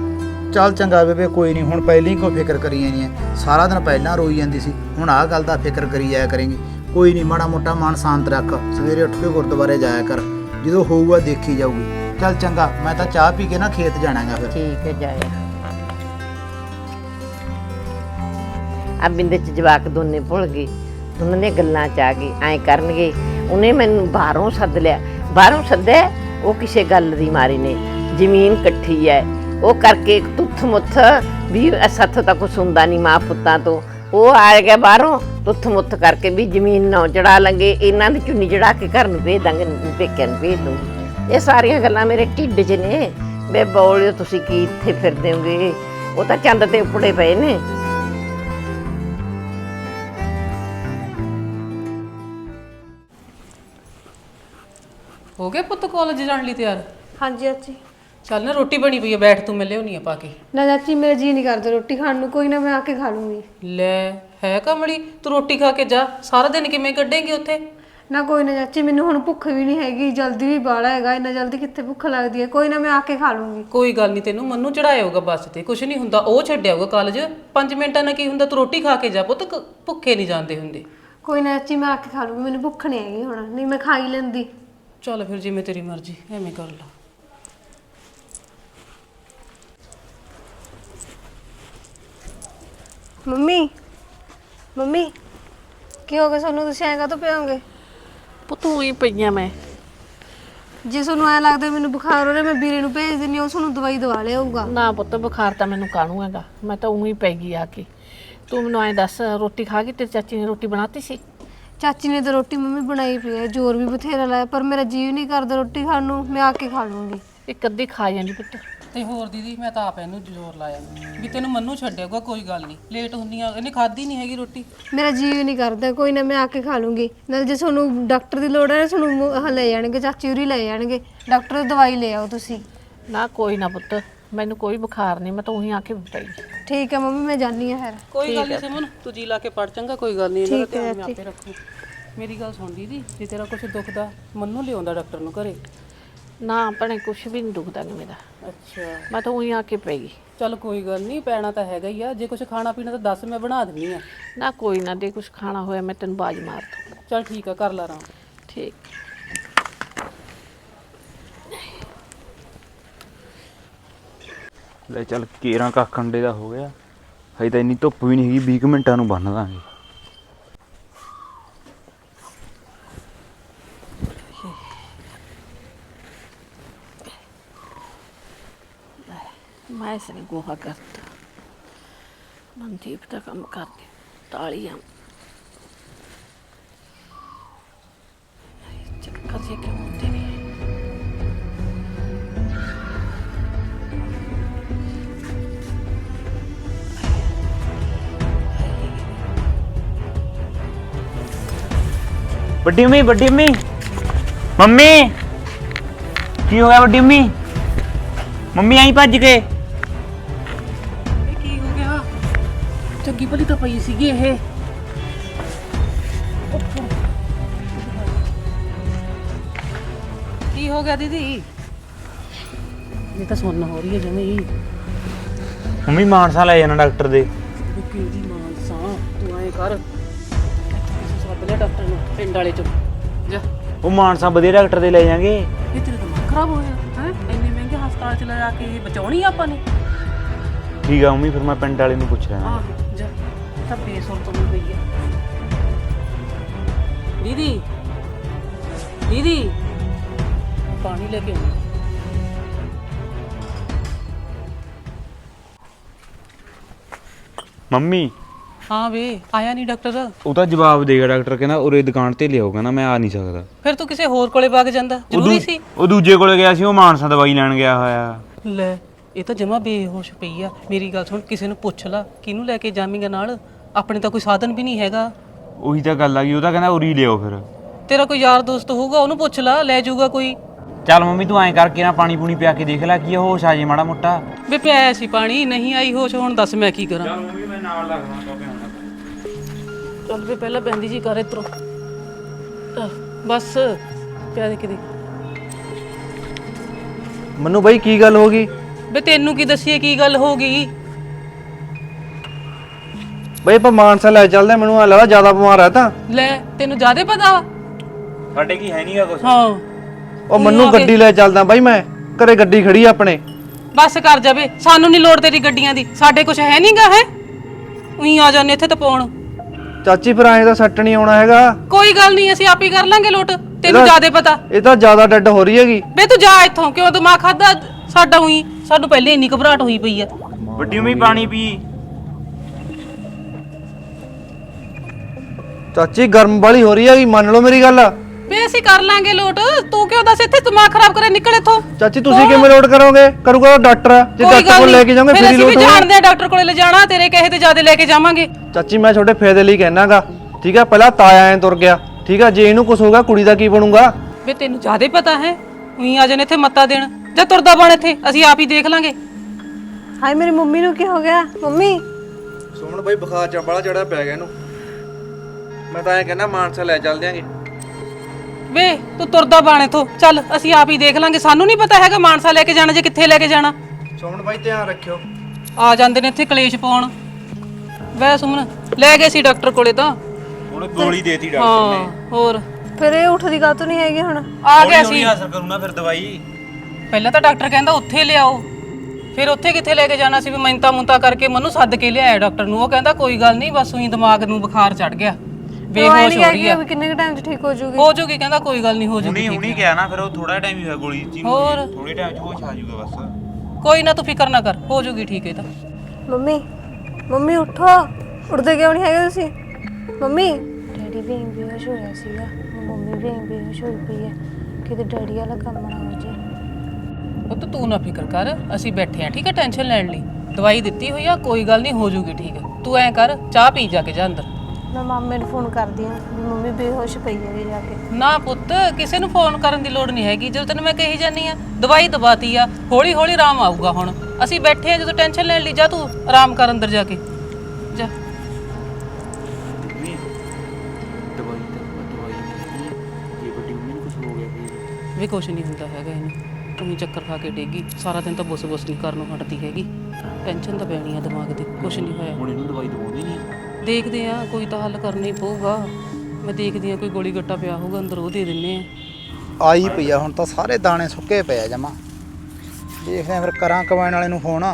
ਚੱਲ ਚੰਗਾ ਬੇਬੇ ਕੋਈ ਨਹੀਂ ਹੁਣ ਪਹਿਲਾਂ ਹੀ ਕੋਈ ਫਿਕਰ ਕਰੀ ਜਾਂਦੀ ਹੈ ਸਾਰਾ ਦਿਨ ਪਹਿਲਾਂ ਰੋਈ ਜਾਂਦੀ ਸੀ ਹੁਣ ਆਹ ਗੱਲ ਦਾ ਫਿਕਰ ਕਰੀ ਜਾਇਆ ਕਰੇਂਗੀ। ਕੋਈ ਨਹੀਂ ਮਾੜਾ ਮੋਟਾ ਮਨ ਸ਼ਾਂਤ ਰੱਖ ਸਵੇਰੇ ਉੱਠ ਕੇ ਗੁਰਦੁਆਰੇ ਜਾਇਆ ਕਰ। ਜਦੋਂ ਹੋਊਗਾ ਦੇਖੀ ਜਾਊਗੀ। ਚੱਲ ਚੰਗਾ ਮੈਂ ਤਾਂ ਚਾਹ ਪੀ ਕੇ ਨਾ ਖੇਤ ਜਾਣਾਗਾ ਫਿਰ। ਠੀਕ ਹੈ ਜਾਇਆ ਆ ਬਿੰਦੇ ਚ ਜਵਾਕ ਦੋਨੇ ਭੁੱਲ ਗਏ। ਉਹਨਾਂ ਨੇ ਗੱਲਾਂ ਚ ਆ ਗਏ, ਐਂ ਕਰਨਗੇ। ਉਹਨੇ ਮੈਨੂੰ ਬਾਹਰੋਂ ਸੱਦ ਲਿਆ। ਬਾਹਰੋਂ ਸੱਦਿਆ, ਉਹ ਕਿਸੇ ਗੱਲ ਦੀ ਮਾਰੀ ਨੇ। ਜ਼ਮੀਨ ਇਕੱਠੀ ਹੈ ਉਹ ਕਰਕੇ ਤੁੱਥ ਮੁੱਥ ਵੀ ਸੱਥ ਤਾਂ ਕੁਛ ਹੁੰਦਾ ਨਹੀਂ ਮਾਂ ਪੁੱਤਾਂ ਤੋਂ। ਉਹ ਆ ਗਿਆ ਬਾਹਰੋਂ ਤੁੱਥ ਮੁੱਥ ਕਰਕੇ ਵੀ ਜ਼ਮੀਨ ਨਾ ਚੜਾ ਲਾਂਗੇ। ਇਹਨਾਂ ਦੀ ਚੁੰਨੀ ਚੜਾ ਕੇ ਘਰ ਨੂੰ ਭੇਜ ਦਾਂਗੇ, ਪੇਕਿਆਂ ਨੂੰ ਭੇਜ ਦੂੰਗੀ ਇਹ ਸਾਰੀਆਂ ਗੱਲਾਂ ਮੇਰੇ ਢਿੱਡ 'ਚ ਨੇ। ਬੇ ਬੋਲਿਓ ਤੁਸੀਂ ਕੀ ਇੱਥੇ ਫਿਰਦੇ ਹੋਗੇ। ਉਹ ਤਾਂ ਚੰਦ ਤੇ ਉੱਪੜੇ ਪਏ ਨੇ। ਹੋ ਗਿਆ ਪੁੱਤ ਕਾਲਜ ਜਾਣ ਲਈ ਤਿਆਰ? ਹਾਂਜੀ ਚਾਚੀ। ਚੱਲ ਨਾ ਰੋਟੀ ਬਣੀ ਪਈ ਆ ਬੈਠ ਤੂੰ ਮੈਂ ਲਿਆਉਣੀ ਆ ਪਾ ਕੇ। ਨਾ ਚਾਚੀ ਮੇਰਾ ਜੀ ਨਹੀਂ ਕਰਦਾ ਰੋਟੀ ਖਾਣ ਨੂੰ ਕੋਈ ਨਾ ਮੈਂ ਆ ਕੇ ਖਾ ਲੂੰਗੀ। ਲੈ ਹੈ ਕਮਲੀ ਤੂੰ ਰੋਟੀ ਖਾ ਕੇ ਜਾ ਸਾਰਾ ਦਿਨ ਕਿਵੇਂ ਕੱਢੇਂਗੀ ਉੱਥੇ? ਨਾ ਕੋਈ ਨਾ ਚਾਚੀ ਮੈਨੂੰ ਹੁਣ ਭੁੱਖ ਵੀ ਨਹੀਂ ਹੈਗੀ ਜਲਦੀ ਵੀ ਬਾਲਾ ਹੈਗਾ ਇੰਨਾ ਜਲਦੀ ਕਿੱਥੇ ਭੁੱਖ ਲੱਗਦੀ ਹੈ ਕੋਈ ਨਾ ਮੈਂ ਆ ਕੇ ਖਾ ਲੂੰਗੀ। ਕੋਈ ਗੱਲ ਨਹੀਂ ਤੈਨੂੰ ਮੰਨੂ ਚੜਾਇਆ ਹੋਊਗਾ ਬੱਸ ਤੇ ਕੁਛ ਨਹੀਂ ਹੁੰਦਾ ਉਹ ਛੱਡਿਆ ਹੋਊਗਾ ਕਾਲਜ 5 ਮਿੰਟਾਂ ਨਾਲ ਕੀ ਹੁੰਦਾ ਤੂੰ ਰੋਟੀ ਖਾ ਕੇ ਜਾ ਪੁੱਤ ਕ- ਭੁੱਖੇ ਨਹੀਂ ਜਾਂਦੇ ਹੁੰਦੇ। ਕੋਈ ਨਾ ਚਾਚੀ ਮੈਂ ਆ ਕੇ ਖਾ ਲੂੰਗੀ ਮੈਨੂੰ ਭੁੱਖ ਨਹੀਂ ਹੈਗੀ ਹੁਣ ਨਹੀਂ ਮੈਂ ਖਾ ਹੀ ਲੈਂਦੀ। ਚੱਲ ਫਿਰ ਜਿਵੇਂ ਤੇਰੀ ਮਰਜ਼ੀ ਐਵੇਂ ਕਰ ਲਾ। ਮੰਮੀ ਮੰਮੀ ਕੀ ਹੋ ਗਿਆ? ਤੁਹਾਨੂੰ ਤੁਸੀਂ ਐਂ ਕਾਹਤੋਂ ਪਿਓਗੇ ਪੁੱਤੂ ਹੀ ਪਈਆਂ ਮੈਂ। ਜੇ ਤੁਹਾਨੂੰ ਐਂ ਲੱਗਦਾ ਮੈਨੂੰ ਬੁਖਾਰ ਹੋ ਰਿਹਾ ਮੈਂ ਵੀਰੇ ਨੂੰ ਭੇਜ ਦਿੰਨੀ ਹਾਂ, ਉਹ ਤੁਹਾਨੂੰ ਦਵਾਈ ਦਵਾ ਲਿਆਊਗਾ। ਨਾ ਪੁੱਤ ਬੁਖਾਰ ਤਾਂ ਮੈਨੂੰ ਕਾਹਨੂੰ ਹੈਗਾ? ਮੈਂ ਤਾਂ ਉਹੀ ਪੈ ਗਈ ਆ ਕੇ। ਤੂੰ ਮੈਨੂੰ ਐਂ ਦੱਸ ਰੋਟੀ ਖਾ ਗਈ? ਤੇ ਚਾਚੀ ਨੇ ਰੋਟੀ ਬਣਾਤੀ ਸੀ? ਚਾਚੀ ਨੇ ਤਾਂ ਰੋਟੀ ਮੰਮੀ ਬਣਾਈ ਪਈ ਹੈ ਜ਼ੋਰ ਵੀ ਬਥੇਰਾ ਲਾਇਆ ਪਰ ਮੇਰਾ ਜੀਵ ਨਹੀਂ ਕਰਦਾ ਰੋਟੀ ਖਾਣ ਨੂੰ ਮੈਂ ਆ ਕੇ ਖਾ ਲੂੰਗੀ। ਇੱਕ ਅੱਧੀ ਖਾ ਜਾਂਦੀ ਪੁੱਤ। ਤੇ ਹੋਰ ਦੀਦੀ ਮੈਂ ਤਾਂ ਆਪ ਇਹਨੂੰ ਜ਼ੋਰ ਲਾਇਆ। ਵੀ ਤੈਨੂੰ ਮੰਨੂ ਛੱਡਿਆਗਾ ਕੋਈ ਗੱਲ ਨਹੀਂ। ਲੇਟ ਹੁੰਦੀਆਂ ਇਹਨੇ ਖਾਦੀ ਨਹੀਂ ਹੈਗੀ ਰੋਟੀ। ਮੇਰਾ ਜੀਵ ਨਹੀਂ ਕਰਦਾ ਕੋਈ ਨਾ ਮੈਂ ਆ ਕੇ ਖਾ ਲੂੰਗੀ। ਨਾਲ ਜੇ ਤੁਹਾਨੂੰ ਡਾਕਟਰ ਦੀ ਲੋੜ ਹੈ ਤੁਹਾਨੂੰ ਮੁ- ਆਹ ਲੈ ਜਾਣਗੇ ਚਾਚੀ ਉਰੀ ਲੈ ਜਾਣਗੇ। ਡਾਕਟਰ ਦਵਾਈ ਲੈ ਆਓ ਤੁਸੀਂ। ਨਾ ਕੋਈ ਨਾ ਪੁੱਤ। ਮੈਨੂੰ ਕੋਈ ਬੁਖਾਰ ਨਹੀਂ ਮੈਂ ਤਾਂ ਉਹੀ ਆ ਕੇ ਪਈ ਠੀਕ ਹੈ ਮੰਮੀ ਮੈਂ ਜਾਣੀ ਆ ਫਿਰ। ਕੋਈ ਗੱਲ ਨਹੀਂ ਸਿਮਨ ਤੂੰ ਜੀ ਲਾ ਕੇ ਪੜ ਚੰਗਾ ਕੋਈ ਗੱਲ ਨਹੀਂ ਇਹਨਾਂ ਦਾ ਧਿਆਨ ਮੈਂ ਆਪੇ ਰੱਖੂ। ਮੇਰੀ ਗੱਲ ਸੁਣ ਦੀਦੀ ਜੇ ਤੇਰਾ ਕੁਝ ਦੁਖਦਾ ਮੰਨੂ ਲਿਆਉਂਦਾ ਡਾਕਟਰ ਨੂੰ ਘਰੇ? ਨਾ ਭੈਣੇ ਕੁਛ ਵੀ ਨਹੀਂ ਦੁਖਦਾ ਗਾ ਮੇਰਾ। ਅੱਛਾ। ਮੈਂ ਤਾਂ ਉਹੀ ਆ ਕੇ ਪੈ ਗਈ ਚੱਲ ਕੋਈ ਗੱਲ ਨਹੀਂ ਪੈਣਾ ਤਾਂ ਹੈਗਾ ਹੀ ਆ ਜੇ ਕੁਝ ਖਾਣਾ ਪੀਣਾ ਤਾਂ ਦੱਸ ਮੈਂ ਬਣਾ ਦਿੰਨੀ ਆ। ਨਾ ਕੋਈ ਨਾ ਦੇ ਕੁਛ ਖਾਣਾ ਹੋਇਆ ਮੈਂ ਤੈਨੂੰ ਬਾਜ ਮਾਰ ਦੂੰ ਚੱਲ ਠੀਕ ਆ ਕਰ ਲਾ ਆਰਾਮ। ਠੀਕ। ਲੈ ਚੱਲ ਕੇਰਾਂ ਕੱਖ ਅੰਡੇ ਦਾ ਹੋ ਗਿਆ। ਹਜੇ ਤਾਂ ਇੰਨੀ ਧੁੱਪ ਵੀ ਨਹੀਂ ਹੈਗੀ 20 ਮਿੰਟਾਂ ਨੂੰ ਬੰਨ ਦਾਂਗੇ। ਮੈਂ ਇਸ ਨੇ ਗੋਹਾ ਕਰਤਾ। ਮਨਦੀਪ ਦਾ ਕੰਮ ਕਰਦੀ ਤਾਲੀਆਂ ਚੱਕਰ ਜੇ ਕਿਉਂ ਵੱਡੀ ਮੰਮੀ ਵੱਡੀ ਮੰਮੀ। ਮੰਮੀ ਕੀ ਹੋ ਗਿਆ ਵੱਡੀ ਮੰਮੀ? ਮੰਮੀ ਆਈ ਭੱਜ ਕੇ। ਇਹ ਕੀ ਹੋ ਗਿਆ? ਚੰਗੀ ਭਲੀ ਤਾਂ ਪਈ ਸੀਗੀ ਇਹ। ਕੀ ਹੋ ਗਿਆ ਦੀਦੀ? ਇਹ ਤਾਂ ਸੁਣਨ ਹੋ ਰਹੀ ਹੈ ਜਿਵੇਂ ਹੀ ਮੰਮੀ ਮਾਨਸਾ ਲੈ ਜਾਣਾ ਡਾਕਟਰ ਦੇ। ਕਿਹਦੀ ਮਾਨਸਾ? ਤੂੰ ਐ ਕਰ। ਪਿੰਡ ਵਾਲੇ ਚ। ਜਾ। ਉਹ ਮਾਨਸਾ ਵਧੀਆ ਡਾਕਟਰ ਦੇ ਲੈ ਜਾਾਂਗੇ ਇਹ ਤੇਰਾ ਦਿਮਾਗ ਖਰਾਬ ਹੈ ਇੰਨੇ ਮਹਿੰਗੇ ਹਸਪਤਾਲ ਚ ਲਿਆ ਕੇ ਇਹ ਬਚਾਉਣੀ ਆ ਆਪਾਂ ਨੇ। ਠੀਕ ਆ ਮੰਮੀ ਫਿਰ ਮੈਂ ਪਿੰਡ ਵਾਲੇ ਨੂੰ ਪੁੱਛ ਆਹ ਜਾ। ਇਹ ਤਾਂ ਬੇਸੁਰਤ ਹੋਈ ਪਈ ਆ। ਦੀਦੀ। ਦੀਦੀ। ਪਾਣੀ ਲੈ ਕੇ ਆਉਣਾ। ਮੰਮੀ। ਹਾਂ ਵੇ ਆਇਆ ਨਹੀਂ ਡਾਕਟਰ। ਉਹ ਤਾਂ ਜਵਾਬ ਦੇਗਾ ਡਾਕਟਰ ਕਹਿੰਦਾ ਉਰੇ ਦੁਕਾਨ ਤੇ ਲਿਆਓ ਕਹਿੰਦਾ ਮੈਂ ਆ ਨਹੀਂ ਸਕਦਾ। ਫਿਰ ਤੂੰ ਕਿਸੇ ਹੋਰ ਕੋਲੇ ਵਗ ਜਾਂਦਾ ਉਹ ਜ਼ਰੂਰੀ ਦੂ- ਸੀ? ਉਹ ਦੂਜੇ ਕੋਲੇ ਗਿਆ ਸੀ ਉਹ ਮਾਨਸਾ ਦਵਾਈ ਲੈਣ ਗਿਆ ਹੋਇਆ। ਲੈ ਇਹ ਤਾਂ ਜਮਾ ਬੇਹੋਸ਼ ਪਈ ਆ। ਮੇਰੀ ਗੱਲ ਸੁਣ ਕਿਸੇ ਨੂੰ ਪੁੱਛ ਲੈ ਕਿਹਨੂੰ ਲੈ ਕੇ ਜਾਵੇਂਗਾ ਨਾਲ? ਆਪਣੇ ਤਾਂ ਕੋਈ ਸਾਧਨ ਵੀ ਨਹੀਂ ਹੈਗਾ। ਉਹੀ ਤਾਂ ਗੱਲ ਆ ਗਈ ਉਹ ਤਾਂ ਕਹਿੰਦਾ ਉਰੀ ਲਿਓ ਫਿਰ। ਤੇਰਾ ਕੋਈ ਯਾਰ ਦੋਸਤ ਹੋਊਗਾ ਉਹਨੂੰ ਪੁੱਛ ਲੈ ਲੈ ਜਾਊਗਾ ਕੋਈ। ਚੱਲ ਮੰਮੀ ਤੂੰ ਐਂ ਕਰਕੇ ਨਾ ਪਾਣੀ ਪੂਣੀ ਪਿਆ ਕੇ ਦੇਖ ਲੈ ਕੀ ਹੋਸ਼ ਆ ਜੇ ਮਾੜਾ ਮੋਟਾ। ਵੇ ਪਿਆ ਸੀ ਪਾਣੀ ਨਹੀਂ ਆਈ ਹੋਸ਼ ਹੁਣ ਦੱਸ ਮੈਂ ਕੀ ਕਰਾਂ। ਮੰਮੀ ਮੈਂ ਨਾਲ ਲੱਗਦਾ ਚੱਲ ਵੇ ਪਹਿਲਾਂ ਬੈਂਦੀ ਜੀ ਕਰ ਇਤਰੋ ਬਸ ਪਿਆ ਦੇ ਕਿਤੇ। ਮੈਨੂੰ ਬਾਈ ਕੀ ਗੱਲ ਹੋ ਗਈ? ਵੇ ਤੈਨੂੰ ਕੀ ਦੱਸੀਏ ਕੀ ਗੱਲ ਹੋ ਗਈ? ਬਈ ਆਪਾਂ ਮਾਨਸਾ ਲੈ ਚੱਲਦੇ ਆ, ਮੈਨੂੰ ਆ ਲੱਗਦਾ ਜ਼ਿਆਦਾ ਬਿਮਾਰ ਹੈ ਤਾਂ। ਲੈ ਤੈਨੂੰ ਜ਼ਿਆਦਾ ਪਤਾ ਵਾ? ਸਾਡੇ ਕੀ ਹੈ ਨਹੀਂਗਾ ਕੁਝ ਹਾਂ। ਉਹ ਮੈਨੂੰ ਗੱਡੀ ਲੈ ਚੱਲਦਾ ਬਾਈ ਮੈਂ ਘਰੇ ਗੱਡੀ ਖੜੀ ਆ ਆਪਣੇ। ਬਸ ਕਰ ਜਾਵੇ ਸਾਨੂੰ ਨਹੀਂ ਲੋੜ ਤੇਰੀ ਗੱਡੀਆਂ ਦੀ ਸਾਡੇ ਕੁਝ ਹੈ ਨਹੀਂਗਾ ਹੈ ਉਹੀ ਆ ਜਾਂਦੇ ਇੱਥੇ ਤਪਾਉਣ ਚਾਚੀ ਫਿਰ ਐਂ ਤਾਂ ਸੱਟ ਨਹੀਂ ਆਉਣਾ ਹੈਗਾ। ਕੋਈ ਗੱਲ ਨਹੀਂ ਅਸੀਂ ਆਪ ਹੀ ਕਰ ਲਾਂਗੇ ਲੋਟ। ਤੈਨੂੰ ਜ਼ਿਆਦਾ ਪਤਾ। ਇਹ ਤਾਂ ਜ਼ਿਆਦਾ ਡੈਡ ਹੋ ਰਹੀ ਹੈਗੀ। ਵੇ ਤੂੰ ਜਾ ਇੱਥੋਂ ਕਿਉਂ ਦਿਮਾਗ ਖਾਦਾ ਸਾਡਾ ਉਹੀ? ਸਾਨੂੰ ਪਹਿਲੇ ਇੰਨੀ ਘਬਰਾਹਟ ਹੋਈ ਪਈ ਆ। ਵੱਡੀ ਮੰਮੀ ਪਾਣੀ ਪੀ। ਚਾਚੀ ਗਰਮ ਵਾਲੀ ਹੋ ਰਹੀ ਹੈਗੀ ਮੰਨ ਲਓ ਮੇਰੀ ਗੱਲ। ਅਸੀਂ ਕਰ ਲਾਂਗੇ ਲੋਟ। ਤੂੰ ਕਿਉਂ ਦੱਸ ਇੱਥੇ ਦਿਮਾਗ ਖਰਾਬ ਕਰੇ ਨਿਕਲ ਇੱਥੋਂ। ਚਾਚੀ ਤੁਸੀਂ ਕਿਵੇਂ ਲੋਡ ਕਰੋਗੇ? ਕਰੂਗਾ ਤਾਂ ਡਾਕਟਰ ਆ। ਜੇ ਡਾਕਟਰ ਕੋਲ ਲੈ ਕੇ ਜਾਓਗੇ ਫਿਰ ਹੀ ਅਸੀਂ ਵੀ ਲੋਡ ਹੋਊਗਾ। ਜਾਣਦੇ ਆ ਡਾਕਟਰ ਕੋਲੇ ਲੈ ਜਾਣਾ ਤੇਰੇ ਕਹੇ ਤੇ ਜ਼ਿਆਦਾ ਲੈ ਕੇ ਜਾਵਾਂਗੇ। ਚਾਚੀ ਮੈਂ ਤੁਹਾਡੇ ਫਾਇਦੇ ਲਈ ਕਹਿਣਾਗਾ ਠੀਕ ਆ? ਪਹਿਲਾਂ ਤਾਇਆ ਐ ਤੁਰ ਗਿਆ। ਠੀਕ ਆ? ਜੇ ਇਹਨੂੰ ਕੁਝ ਹੋਗਾ ਕੁੜੀ ਦਾ ਕੀ ਬਣੂਗਾ? ਵੇ ਤੈਨੂੰ ਜ਼ਿਆਦਾ ਪਤਾ ਹੈ। ਉਹੀ ਆ ਜਾਣੇ ਇੱਥੇ ਮੱਤਾ ਦੇਣ। ਜਾਂ ਤੁਰਦਾ ਬਣ ਇੱਥੇ। ਅਸੀਂ ਆਪ ਹੀ ਦੇਖ ਲਾਂਗੇ। ਹਾਏ ਮੇਰੀ ਮੰਮੀ ਨੂੰ ਕੀ ਹੋ ਗਿਆ? ਮੰਮੀ। ਸੁਮਨ ਬਾਈ ਬੁਖਾਰ ਚ ਬੜਾ ਚੜਾ ਪੈ ਗਿਆ ਇਹਨੂੰ। ਮੈਂ ਤਾਂ ਐ ਕਹਿੰਦਾ ਮਾਨਸਾ ਲੈ ਚੱਲਦੇ ਆਂਗੇ। ਵੇ ਤੂੰ ਤੁਰਦਾ ਬਣ ਇੱਥੋਂ। ਚੱਲ ਅਸੀਂ ਆਪ ਹੀ ਦੇਖ ਲਾਂਗੇ। ਸਾਨੂੰ ਨਹੀਂ ਪਤਾ ਹੈਗਾ ਮਾਨਸਾ ਲੈ ਕੇ ਜਾਣਾ ਜੇ ਕਿੱਥੇ ਲੈ ਕੇ ਜਾਣਾ। ਸੁਮਨ ਬਾਈ ਧਿਆਨ ਰੱਖਿਓ। ਆ ਜਾਂਦੇ ਨੇ ਇੱਥੇ ਕਲੇਸ਼ ਪਾਉਣ। ਵੈ ਸੁਮਨ ਲੈ ਗਏ ਸੀ ਡਾਕਟਰ ਕੋਲੇ ਤਾਂ। ਉਹਨੇ ਗੋਲੀ ਦੇਤੀ ਡਾਕਟਰ ਹਾਂ ਹੋਰ। ਫਿਰ ਇਹ ਉੱਠਦੀ ਕਾਤੋਂ ਨਹੀਂ ਹੈਗੀ ਹੁਣ। ਆ ਗਿਆ ਸੀ। ਅਸਰ ਕਰੂ ਨਾ ਫਿਰ ਦਵਾਈ। ਪਹਿਲਾਂ ਤਾਂ ਡਾਕਟਰ ਕਹਿੰਦਾ ਉੱਥੇ ਲਿਆਓ। ਫਿਰ ਉੱਥੇ ਕਿੱਥੇ ਲੈ ਕੇ ਜਾਣਾ ਸੀ ਵੀ ਮਿੰਤਾ ਮੁੰਤਾ ਕਰਕੇ? ਮੈਨੂੰ ਸੱਦ ਕੇ ਲਿਆਇਆ ਡਾਕਟਰ ਨੂੰ। ਉਹ ਕਹਿੰਦਾ ਕੋਈ ਗੱਲ ਨਹੀਂ ਬਸ ਉਹੀ ਦਿਮਾਗ ਨੂੰ ਬੁਖਾਰ ਚੜ ਗਿਆ। ਬੇਹੋਸ਼ ਹੋ ਰਹੀ ਆ। ਵੀ ਕਿੰਨੇ ਟਾਈਮ 'ਚ ਠੀਕ ਹੋ ਜਾਊਗੀ ਹੋ ਜੂਗੀ ਕਹਿੰਦਾ ਕੋਈ ਗੱਲ ਨਹੀਂ ਹੋ ਜੂਗੀ ਹੁਣੀ ਹੁਣੀ ਗਿਆ ਨਾ ਫਿਰ ਉਹ ਥੋੜਾ ਟਾਈਮ ਹੀ ਹੋਇਆ ਗੋਲੀ ਦਿੱਤੀ ਨੂੰ ਹੋਰ? ਥੋੜੇ ਟਾਈਮ ਚ ਹੋਸ਼ ਆ ਜਾਊਗਾ ਬਸ। ਕੋਈ ਨਾ ਤੂੰ ਫਿਕਰ ਨਾ ਕਰ ਹੋ ਜੂਗੀ ਠੀਕ ਹੈ ਤਾਂ। ਮੰਮੀ ਮੰਮੀ ਉੱਠੋ। ਉੱਠਦੇ ਕਿਉਂ ਨਹੀਂ ਹੈਗੇ ਤੁਸੀਂ? ਮੰਮੀ? ਡੈਡੀ ਵੀ ਬੇਹੋਸ਼ ਹੋਇਆ ਸੀਗਾ। ਮੰਮੀ ਵੀ ਬੇਹੋਸ਼ ਹੋਈ ਪਈ ਹੈ ਕਿਤੇ ਡੈਡੀ ਵਾਲਾ ਕੰਮ ਨਾ ਹੋ ਜੇ। ਉਹ ਤਾਂ ਤੂੰ ਨਾ ਫਿਕਰ ਕਰ ਅਸੀਂ ਬੈਠੇ ਆ ਠੀਕ ਹੈ ਟੈਨਸ਼ਨ ਲੈਣ ਲਈ। ਦਵਾਈ ਦਿੱਤੀ ਹੋਈ ਆ ਕੋਈ ਗੱਲ ਨਹੀਂ ਹੋ ਜੂਗੀ ਠੀਕ ਹੈ ਤੂੰ ਐਂ ਕਰ ਚਾਹ ਪੀ ਜਾ ਕੇ ਜਾ ਅੰਦਰ। ਮੈਂ ਮਾਮੇ ਨੂੰ ਫੋਨ ਕਰਦੀ ਹਾਂ ਵੀ ਮੰਮੀ ਬੇਹੋਸ਼ ਪਈ ਹੈ ਜਾ ਕੇ। ਨਾ ਪੁੱਤ ਕਿਸੇ ਨੂੰ ਫੋਨ ਕਰਨ ਦੀ ਲੋੜ ਨਹੀਂ ਹੈਗੀ। ਜਦੋਂ ਤੈਨੂੰ ਮੈਂ ਕਹੀ ਜਾਨੀ ਆ ਦਵਾਈ ਦਵਾਤੀ ਆ ਹੌਲੀ ਹੌਲੀ ਆਰਾਮ ਆਊਗਾ ਹੁਣ। ਅਸੀਂ ਬੈਠੇ ਆ ਜਦੋਂ ਟੈਨਸ਼ਨ ਲੈਣ ਲਈ ਜਾ ਤੂੰ ਆਰਾਮ ਕਰ ਅੰਦਰ ਜਾ ਕੇ। ਜਾ। ਦਵਾਈ ਤਾਂ ਦਵਾਈ ਨਹੀਂ ਇਹ ਵੱਡੀ ਮੰਮੀ ਨੂੰ ਕੁਝ ਹੋ ਗਿਆ ਫਿਰ ਵੀ ਕੁਛ ਨਹੀਂ ਹੁੰਦਾ ਹੈਗਾ ਇਹਨੂੰ। ਤੂੰ ਚੱਕਰ ਖਾ ਕੇ ਡੇਗੀ। ਸਾਰਾ ਦਿਨ ਤਾਂ ਬੁੱਸ ਬੁੱਸ ਨਹੀਂ ਕਰਨ ਨੂੰ ਹਟਦੀ ਹੈਗੀ। ਟੈਨਸ਼ਨ ਤਾਂ ਪੈਣੀ ਆ ਦਿਮਾਗ ਤੇ। ਕੁਛ ਨਹੀਂ ਹੋਇਆ। ਹੁਣ ਇਹਨੂੰ ਦਵਾਈ ਦਵਾਉਂਦੇ ਨਹੀਂ। ਦੇਖਦੇ ਆ ਕੋਈ ਤਾਂ ਹੱਲ ਕਰਨਾ ਹੀ ਪਊਗਾ। ਮੈਂ ਦੇਖਦੀ ਆ ਕੋਈ ਗੋਲੀ ਗੱਟਾ ਪਿਆ ਹੋਊਗਾ ਅੰਦਰ ਉਹ ਦੇ ਦਿੰਨੇ ਆ। ਆਈ ਪਈ ਆ ਹੁਣ ਤਾਂ ਸਾਰੇ ਦਾਣੇ ਸੁੱਕੇ ਪਏ ਆ ਜਮਾ। ਦੇਖਦੇ ਆ ਫਿਰ ਕਰਾਂ ਕਬਾਇਨ ਵਾਲੇ ਨੂੰ ਫੋਨ।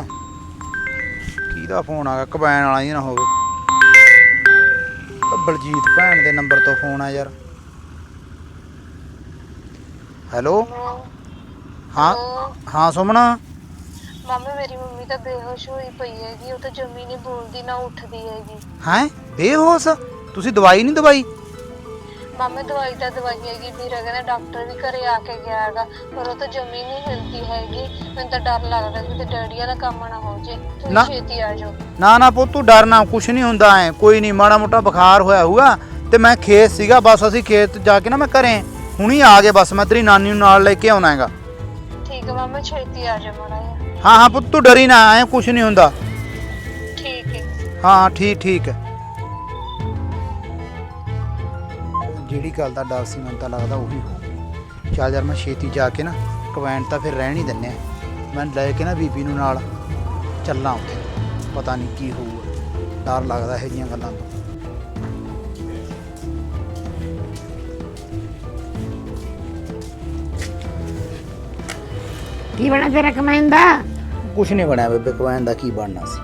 ਕਿਹਦਾ ਫੋਨ ਆਗਾ? ਕਬਾਇਨ ਵਾਲਾ ਹੀ ਨਾ ਹੋਵੇ। ਤਾਂ ਬਲਜੀਤ ਭੈਣ ਦੇ ਨੰਬਰ ਤੋਂ ਫੋਨ ਆ ਯਾਰ। ਹੈਲੋ? ਹਾਂ ਹਾਂ ਸੁਮਨ। ਮਾਮੇ ਮੇਰੀ ਮੰਮੀ ਤਾਂ ਬੇਹੋਸ਼ ਹੋਈ ਪਈ ਹੈਗੀ ਉਹ ਤਾਂ ਜਮੀ ਨਹੀਂ ਬੋਲਦੀ ਨਾ ਉੱਠਦੀ ਹੈਗੀ। ਹੈ? ਬੇਹੋਸ਼? ਤੁਸੀਂ ਦਵਾਈ ਨਹੀਂ ਦਵਾਈ? ਮਾਮੇ ਦਵਾਈ ਤਾਂ ਦਵਾਈ ਹੈਗੀ ਵੀਰਾ ਕਹਿੰਦਾ ਡਾਕਟਰ ਵੀ ਘਰੇ ਆ ਕੇ ਗਿਆ ਹੈਗਾ ਪਰ ਉਹ ਤਾਂ ਜਮੀ ਨਹੀਂ ਹਿਲਦੀ ਹੈਗੀ। ਮੈਨੂੰ ਤਾਂ ਡਰ ਲੱਗਦਾ ਕਿ ਤੇ ਡੈਡੀ ਵਾਲਾ ਕੰਮ ਨਾ ਹੋ ਜੇ। ਨਾ। ਤੁਸੀਂ ਛੇਤੀ ਆ ਜਾਓ। ਨਾ ਨਾ ਪੁੱਤ ਤੂੰ ਡਰਨਾ ਕੁਛ ਨਹੀਂ ਹੁੰਦਾ ਐ। ਕੋਈ ਨਹੀਂ ਮਾੜਾ ਮੋਟਾ ਬੁਖਾਰ ਹੋਇਆ ਹੋਊਗਾ ਤੇ ਮੈਂ ਖੇਤ ਸੀਗਾ ਬਸ ਅਸੀਂ ਖੇਤ ਜਾ ਕੇ ਨਾ ਮੈਂ ਘਰੇ ਹੁਣੀ ਆ ਗਏ ਬਸ ਮੈਂ ਤੇਰੀ ਨਾਨੀ ਨੂੰ ਨਾਲ ਲੈ ਕੇ ਆਉਣਾ ਹੈਗਾ। ਠੀਕ ਹੈ ਮਾਮੇ ਛੇਤੀ ਆ ਜਾ ਮਾੜਾ ਜਿਹਾ। ਹਾਂ ਹਾਂ ਪੁੱਤ ਤੂੰ ਡਰੀ ਨਾ ਐ ਕੁਛ ਨਹੀਂ ਹੁੰਦਾ ਠੀਕ ਹੈ ਹਾਂ ਠੀਕ ਠੀਕ ਹੈ ਜਿਹੜੀ ਗੱਲ ਦਾ ਡਰ ਸੀ ਮੈਨੂੰ ਤਾਂ ਲੱਗਦਾ ਉਹੀ ਹੋ ਗਈ ਚੱਲ ਯਾਰ ਮੈਂ ਛੇਤੀ ਜਾ ਕੇ ਨਾ ਕਵੈਂਟ ਤਾਂ ਫਿਰ ਰਹਿਣ ਹੀ ਦਿੰਨੇ ਆ ਮੈਂ ਲੈ ਕੇ ਨਾ ਬੀਬੀ ਨੂੰ ਨਾਲ ਚੱਲਾਂ ਉੱਥੇ ਪਤਾ ਨਹੀਂ ਕੀ ਹੋਊਗਾ ਡਰ ਲੱਗਦਾ ਇਹ ਜੀਆਂ ਗੱਲਾਂ ਤੋਂ ਕੀ ਬਣਾ ਤੇਰਾ ਕਮਾਈਨ ਦਾ ਕੁਛ ਨਹੀਂ ਬਣਿਆ ਬੇਬੇ ਦਾ ਕੀ ਬਣਨਾ ਸੀ?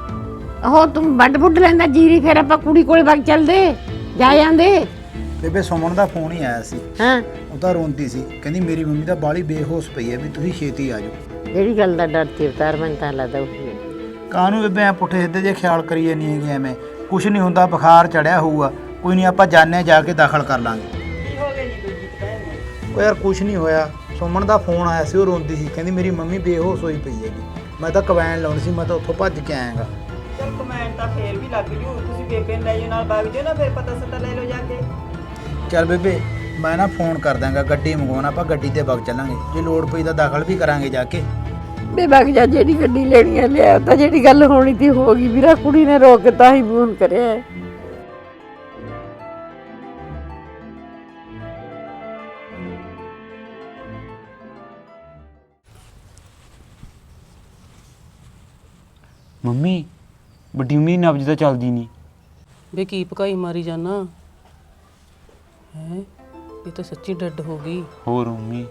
ਉਹ ਤੂੰ ਵੱਡ ਫੁੱਟ ਲੈਂਦਾ ਜੀਰੀ ਫਿਰ ਆਪਾਂ ਕੁੜੀ ਕੋਲੇ ਵਗ ਚੱਲਦੇ ਜਾ ਜਾਂਦੇ ਬੇਬੇ ਸੁਮਨ ਦਾ ਫੋਨ ਹੀ ਆਇਆ ਸੀ। ਹਾਂ। ਉਹ ਤਾਂ ਰੋਂਦੀ ਸੀ। ਕਹਿੰਦੀ ਮੇਰੀ ਮੰਮੀ ਤਾਂ ਬਾਲੀ ਬੇਹੋਸ਼ ਪਈ ਹੈ ਵੀ ਤੁਸੀਂ ਛੇਤੀ ਆ ਜਾਓ। ਜਿਹੜੀ ਗੱਲ ਦਾ ਡਰ ਤੇ ਉਤਾਰ ਮੈਂ ਤਾਂ ਲੱਗਦਾ ਉਹੀ ਹੈ। ਕਾਹਨੂੰ ਬੇਬੇ ਐ ਪੁੱਠੇ ਸਿੱਧੇ ਜੇ ਖਿਆਲ ਕਰੀਏ ਨਹੀਂ ਹੈਗੇ ਐਵੇਂ। ਕੁਛ ਨਹੀਂ ਹੁੰਦਾ ਬੁਖਾਰ ਚੜਿਆ ਹੋਊਗਾ। ਕੋਈ ਨਹੀਂ ਆਪਾਂ ਜਾਣੇ ਜਾ ਕੇ ਦਾਖਲ ਕਰ ਲਾਂਗੇ। ਉਹ ਯਾਰ ਕੁਛ ਨਹੀਂ ਹੋਇਆ। ਸੁਮਨ ਦਾ ਫੋਨ ਆਇਆ ਸੀ ਉਹ ਰੋਂਦੀ ਸੀ ਕਹਿੰਦੀ ਮੇਰੀ ਮੰਮੀ ਬੇਹੋਸ਼ ਹੋਈ ਪਈ ਹੈਗੀ। ਮੈਂ ਤਾਂ ਕਵੈਨ ਲਾਉਣੀ ਸੀ ਮੈਂ ਤਾਂ ਉੱਥੋਂ ਭੱਜ ਕੇ ਆਇਆਗਾ ਚਲ ਕਮੈਂਟ ਤਾਂ ਫੇਰ ਵੀ ਲੱਗ ਜੂ ਤੁਸੀਂ ਬੇਬੇ ਨੂੰ ਲੈ ਜਾਓ ਨਾਲ ਬਾਗ ਜਿਓ ਨਾ ਫਿਰ ਪਤਾ ਸਤਾ ਲੈ ਲਓ ਜਾ ਕੇ। ਚੱਲ ਬੇਬੇ ਮੈਂ ਨਾ ਫੋਨ ਕਰ ਦਾਂਗਾ ਗੱਡੀ ਮੰਗਵਾਉਣਾ ਆਪਾਂ ਗੱਡੀ ਤੇ ਵਗ ਚੱਲਾਂਗੇ। ਜੇ ਲੋੜ ਪਈ ਤਾਂ ਦਾਖਲ ਵੀ ਕਰਾਂਗੇ ਜਾ ਕੇ। ਬੇ ਬਗ ਜਾ ਜਿਹੜੀ ਗੱਡੀ ਲੈਣੀ ਹੈ ਲਿਆ ਤਾਂ ਜਿਹੜੀ ਗੱਲ ਹੋਣੀ ਤੀ ਹੋ ਗਈ ਵੀਰਾ ਕੁੜੀ ਨੇ ਰੋਕ ਕੇ ਤਾਂ ਹੀ ਫੋਨ ਕਰਿਆ। ਹੈ। ਮੰਮੀ ਵੱਡੀ ਮੰਮੀ ਦੀ ਨਬਜ਼ ਤਾਂ ਚੱਲਦੀ ਨਹੀਂ ਵੇ ਕੀ ਪਕਾਈ ਮਾਰੀ ਜਾਨਾ? ਹੈ? ਇਹ ਤਾਂ ਸੱਚੀ ਡੱਡ ਹੋ ਗਈ। ਹੋਰ ਮੰਮੀ